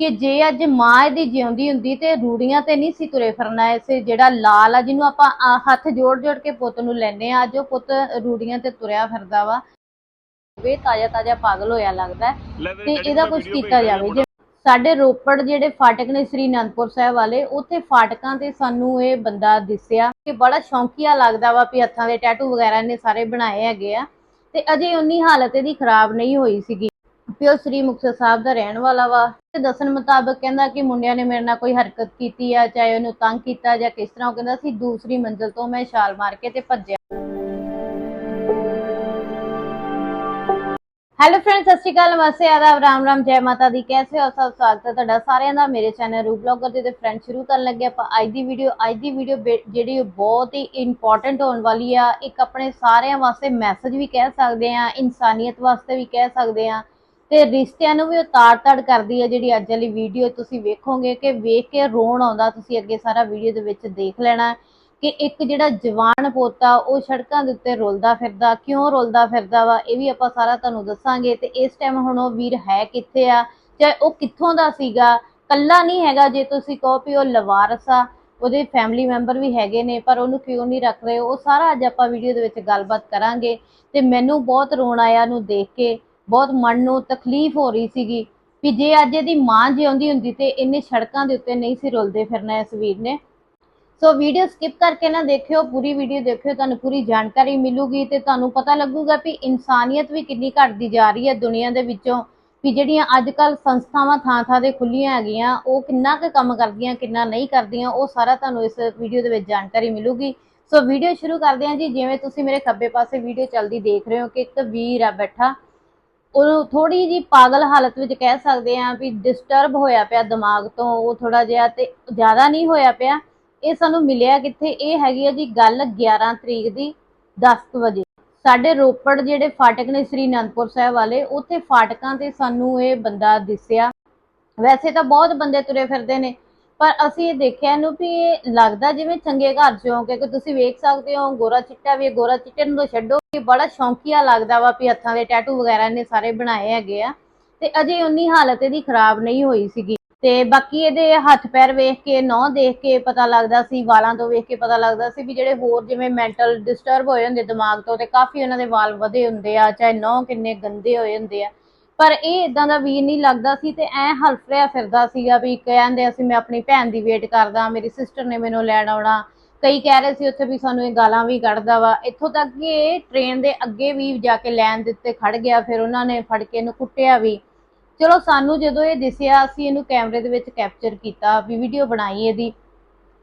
ਕਿ ਜੇ ਅੱਜ ਮਾਂ ਇਹਦੀ ਜਿਉਂਦੀ ਹੁੰਦੀ ਤੇ ਰੂੜੀਆਂ ਤੇ ਨਹੀਂ ਸੀ ਤੁਰੇ ਫਿਰਨਾ ਇਸੇ ਜਿਹੜਾ ਲਾਲ ਆ ਜਿਹਨੂੰ ਆਪਾਂ ਹੱਥ ਜੋੜ ਜੋੜ ਕੇ ਪੁੱਤ ਨੂੰ ਲੈਨੇ ਆ ਅੱਜ ਉਹ ਪੁੱਤ ਰੂੜੀਆਂ ਤੇ ਤੁਰਿਆ ਫਿਰਦਾ ਵਾ। ਵੇ ਤਾਜ਼ਾ ਤਾਜ਼ਾ ਪਾਗਲ ਹੋਇਆ ਲੱਗਦਾ ਤੇ ਇਹਦਾ ਕੁਝ ਕੀਤਾ ਜਾਵੇ। ਜੇ ਸਾਡੇ ਰੋਪੜ ਜਿਹੜੇ ਫਾਟਕ ਨੇ ਸ੍ਰੀ ਅਨੰਦਪੁਰ ਸਾਹਿਬ ਵਾਲੇ ਉੱਥੇ ਫਾਟਕਾਂ ਤੇ ਸਾਨੂੰ ਇਹ ਬੰਦਾ ਦਿਸਿਆ ਕਿ ਬੜਾ ਸ਼ੌਂਕੀਆ ਲੱਗਦਾ ਵਾ ਵੀ ਹੱਥਾਂ ਦੇ ਟੈਟੂ ਵਗੈਰਾ ਨੇ ਸਾਰੇ ਬਣਾਏ ਹੈਗੇ ਆ। ਤੇ ਅਜੇ ਉਨੀ ਹਾਲਤ ਇਹਦੀ ਖਰਾਬ ਨਹੀਂ ਹੋਈ ਸੀਗੀ। ਪਿਓ ਸ੍ਰੀ ਮੁਕਤਸਰ ਸਾਹਿਬ ਦਾ ਰਹਿਣ ਵਾਲਾ ਵਾ। ਤੇ ਦੱਸਣ ਮੁਤਾਬਕ ਕਹਿੰਦਾ ਕਿ ਮੁੰਡਿਆਂ ਨੇ ਮੇਰੇ ਨਾਲ ਕੋਈ ਹਰਕਤ ਕੀਤੀ ਆ, ਚਾਹੇ ਉਹਨੂੰ ਤੰਗ ਕੀਤਾ ਜਾਂ ਕਿਸ ਤਰ੍ਹਾਂ, ਉਹ ਕਹਿੰਦਾ ਸੀ, ਦੂਸਰੀ ਮੰਜ਼ਲ ਤੋਂ ਮੈਂ ਛਾਲ ਮਾਰ ਕੇ ਤੇ ਭੱਜਿਆ। ਹੈਲੋ ਫਰੈਂਡਸ ਸਤਿ ਸ਼੍ਰੀ ਅਕਾਲ। ਨਮਸਤੇ ਆਦਾਬ, ਰਾਮ ਰਾਮ, ਜੈ ਮਾਤਾ ਦੀ। ਕੈਸੇ ਹੋ? ਸਭ ਸਵਾਗਤ ਹੈ ਤੁਹਾਡਾ ਸਾਰਿਆਂ ਦਾ। ਮੇਰੇ ਚੈਨਲ ਰੂ ਬਲੌਗਰ ਦੇ ਤੇ ਫਰੈਂਡ ਸ਼ੁਰੂ ਕਰਨ ਲੱਗੇ ਆਪਾਂ ਅੱਜ ਦੀ ਵੀਡੀਓ ਅੱਜ ਦੀ ਵੀਡੀਓ ਜਿਹੜੀ ਉਹ ਬਹੁਤ ਹੀ ਇੰਪੋਰਟੈਂਟ ਹੋਣ ਵਾਲੀ ਆ। ਇੱਕ ਆਪਣੇ ਸਾਰਿਆਂ ਵਾਸਤੇ ਮੈਸੇਜ ਵੀ ਕਹਿ ਸਕਦੇ ਆ ਇਨਸਾਨੀਅਤ ਵਾਸਤੇ ਵੀ ਕਹਿ ਸਕਦੇ ਆ ਤੇ ਰਿਸ਼ਤਿਆਂ ਨੂੰ ਵੀ ਉਹ ਤਾੜ-ਤਾੜ ਕਰਦੀ ਹੈ ਜਿਹੜੀ ਅੱਜ ਵਾਲੀ ਵੀਡੀਓ ਤੁਸੀਂ ਵੇਖੋਗੇ ਕਿ ਵੇਖ ਕੇ ਰੋਣ ਆਉਂਦਾ, ਤੁਸੀਂ ਅੱਗੇ ਸਾਰਾ ਵੀਡੀਓ ਦੇ ਵਿੱਚ ਦੇਖ ਲੈਣਾ ਕਿ ਇੱਕ ਜਿਹੜਾ ਜਵਾਨ ਪੋਤਾ, ਉਹ ਸੜਕਾਂ ਦੇ ਉੱਤੇ ਰੁਲਦਾ ਫਿਰਦਾ, ਕਿਉਂ ਰੁਲਦਾ ਫਿਰਦਾ ਵਾ, ਇਹ ਵੀ ਆਪਾਂ ਸਾਰਾ ਤੁਹਾਨੂੰ ਦੱਸਾਂਗੇ ਤੇ ਇਸ ਟਾਈਮ ਹੁਣ ਉਹ ਵੀਰ ਹੈ ਕਿੱਥੇ ਆ, ਚਾਹੇ ਉਹ ਕਿੱਥੋਂ ਦਾ ਸੀਗਾ ਕੱਲਾ ਨਹੀਂ ਹੈਗਾ, ਜੇ ਤੁਸੀਂ ਕਹੋ ਵੀ ਉਹ ਲਵਾਰਸ ਆ, ਉਹਦੇ ਫੈਮਿਲੀ ਮੈਂਬਰ ਵੀ ਹੈਗੇ ਨੇ, ਪਰ ਉਹਨੂੰ ਕਿਉਂ ਨਹੀਂ ਰੱਖ ਰਹੇ, ਉਹ ਸਾਰਾ ਅੱਜ ਆਪਾਂ ਵੀਡੀਓ ਦੇ ਵਿੱਚ ਗੱਲਬਾਤ ਕਰਾਂਗੇ ਤੇ ਮੈਨੂੰ ਬਹੁਤ ਰੋਣ ਆਇਆ ਨੂੰ ਦੇਖ ਕੇ। ਬਹੁਤ ਮਨ ਨੂੰ ਤਕਲੀਫ ਹੋ ਰਹੀ ਸੀਗੀ ਵੀ ਜੇ ਅੱਜ ਇਹਦੀ ਮਾਂ ਜਿਉਂਦੀ ਹੁੰਦੀ ਤੇ ਇੰਨੇ ਸੜਕਾਂ ਦੇ ਉੱਤੇ ਨਹੀਂ ਸੀ ਰੁਲਦੇ ਫਿਰਨਾ ਇਸ ਵੀਰ ਨੇ। ਸੋ ਵੀਡੀਓ ਸਕਿਪ ਕਰਕੇ ਨਾ ਦੇਖਿਓ, ਪੂਰੀ ਵੀਡੀਓ ਦੇਖਿਓ, ਤੁਹਾਨੂੰ ਪੂਰੀ ਜਾਣਕਾਰੀ ਮਿਲੂਗੀ ਤੇ ਤੁਹਾਨੂੰ ਪਤਾ ਲੱਗੂਗਾ ਵੀ ਇਨਸਾਨੀਅਤ ਵੀ ਕਿੰਨੀ ਘਟਦੀ ਜਾ ਰਹੀ ਹੈ ਦੁਨੀਆ ਦੇ ਵਿੱਚੋਂ, ਵੀ ਜਿਹੜੀਆਂ ਅੱਜ ਕੱਲ ਸੰਸਥਾਵਾਂ ਥਾਂ ਥਾਂ ਦੇ ਖੁੱਲੀਆਂ ਹੈਗੀਆਂ, ਉਹ ਕਿੰਨਾ ਕੁ ਕੰਮ ਕਰਦੀਆਂ, ਕਿੰਨਾ ਨਹੀਂ ਕਰਦੀਆਂ, ਉਹ ਸਾਰਾ ਤੁਹਾਨੂੰ ਇਸ ਵੀਡੀਓ ਦੇ ਵਿੱਚ ਜਾਣਕਾਰੀ ਮਿਲੂਗੀ। ਸੋ ਵੀਡੀਓ ਸ਼ੁਰੂ ਕਰਦੇ ਹਾਂ ਜੀ, ਜਿਵੇਂ ਤੁਸੀਂ ਮੇਰੇ ਖੱਬੇ ਪਾਸੇ ਵੀਡੀਓ ਚੱਲਦੀ ਦੇਖ ਰਹੇ ਹੋ ਕਿ ਇੱਕ ਵੀਰ ਆ ਬੈਠਾ ਉਹ ਥੋੜੀ ਜੀ ਪਾਗਲ ਹਾਲਤ ਵਿੱਚ ਕਹਿ ਸਕਦੇ ਆ ਵੀ ਡਿਸਟਰਬ ਹੋਇਆ ਪਿਆ ਦਿਮਾਗ ਤੋਂ, ਉਹ ਥੋੜਾ ਜਿਹਾ ਤੇ ਜ਼ਿਆਦਾ ਨਹੀਂ ਹੋਇਆ ਪਿਆ। ਇਹ ਸਾਨੂੰ ਮਿਲਿਆ ਕਿੱਥੇ? ਇਹ ਹੈਗੀ ਆ ਜੀ ਗੱਲ 11 ਤਰੀਕ ਦੀ 10 ਵਜੇ। ਸਾਡੇ ਰੋਪੜ ਜਿਹੜੇ ਫਾਟਕ ਨੇ ਸ੍ਰੀ ਅਨੰਦਪੁਰ ਸਾਹਿਬ ਵਾਲੇ, ਉੱਥੇ ਫਾਟਕਾਂ ਤੇ ਸਾਨੂੰ ਇਹ ਬੰਦਾ ਦਿਸਿਆ। ਵੈਸੇ ਤਾਂ ਬਹੁਤ ਬੰਦੇ ਤੁਰੇ ਫਿਰਦੇ ਨੇ। ਪਰ ਅਸੀਂ ਇਹ ਦੇਖਿਆ ਇਹਨੂੰ ਵੀ ਇਹ ਲੱਗਦਾ ਜਿਵੇਂ ਚੰਗੇ ਘਰ ਚੋਂ ਕਿਉਂਕਿ ਤੁਸੀਂ ਵੇਖ ਸਕਦੇ ਹੋ, ਗੋਰਾ ਚਿੱਟਾ ਵੀ ਗੋਰਾ ਚਿੱਟੇ ਨੂੰ ਤਾਂ ਛੱਡੋ ਕਿ ਬੜਾ ਸ਼ੌਂਕੀਆ ਲੱਗਦਾ ਵਾ ਵੀ ਹੱਥਾਂ ਦੇ ਟੈਟੂ ਵਗੈਰਾ ਨੇ ਸਾਰੇ ਬਣਾਏ ਹੈਗੇ ਆ। ਤੇ ਅਜੇ ਉਨੀ ਹਾਲਤ ਇਹਦੀ ਖਰਾਬ ਨਹੀਂ ਹੋਈ ਸੀਗੀ। ਤੇ ਬਾਕੀ ਇਹਦੇ ਹੱਥ ਪੈਰ ਵੇਖ ਕੇ, ਨਹੁੰ ਦੇਖ ਕੇ ਪਤਾ ਲੱਗਦਾ ਸੀ, ਵਾਲਾਂ ਤੋਂ ਵੇਖ ਕੇ ਪਤਾ ਲੱਗਦਾ ਸੀ ਵੀ ਜਿਹੜੇ ਹੋਰ ਜਿਵੇਂ ਮੈਂਟਲ ਡਿਸਟਰਬ ਹੋਏ ਹੁੰਦੇ ਦਿਮਾਗ ਤੋਂ, ਤੇ ਕਾਫੀ ਉਹਨਾਂ ਦੇ ਵਾਲ ਵਧੇ ਹੁੰਦੇ ਆ, ਚਾਹੇ ਨਹੁੰ ਕਿੰਨੇ ਗੰਦੇ ਹੋਏ ਹੁੰਦੇ ਆ। ਪਰ ਇਹ ਇਦਾਂ ਦਾ ਵੀਰ ਨਹੀਂ ਲੱਗਦਾ ਸੀ ਤੇ ਐ ਹਲਫ ਰਿਹਾ ਫਿਰਦਾ ਸੀਗਾ ਵੀ ਕਹਿੰਦੇ ਅਸੀਂ ਮੈਂ ਆਪਣੀ ਭੈਣ ਦੀ ਵੇਟ ਕਰਦਾ, ਮੇਰੀ ਸਿਸਟਰ ਨੇ ਮੈਨੂੰ ਲੈਣ ਆਉਣਾ। ਕਈ ਕਹਿ ਰਹੇ ਸੀ ਉੱਥੇ ਵੀ ਸਾਨੂੰ ਇਹ ਗਾਲਾਂ ਵੀ ਕੱਢਦਾ ਵਾ। ਇੱਥੋਂ ਤੱਕ ਕਿ ਇਹ ਟ੍ਰੇਨ ਦੇ ਅੱਗੇ ਵੀ ਜਾ ਕੇ ਲੈਣ ਦੇ ਉੱਤੇ ਖੜ ਗਿਆ, ਫਿਰ ਉਹਨਾਂ ਨੇ ਫੜ ਕੇ ਇਹਨੂੰ ਕੁੱਟਿਆ ਵੀ। ਚਲੋ ਸਾਨੂੰ ਜਦੋਂ ਇਹ ਦਿਸਿਆ, ਅਸੀਂ ਇਹਨੂੰ ਕੈਮਰੇ ਦੇ ਵਿੱਚ ਕੈਪਚਰ ਕੀਤਾ, ਵੀ ਵੀਡੀਓ ਬਣਾਈ ਇਹਦੀ।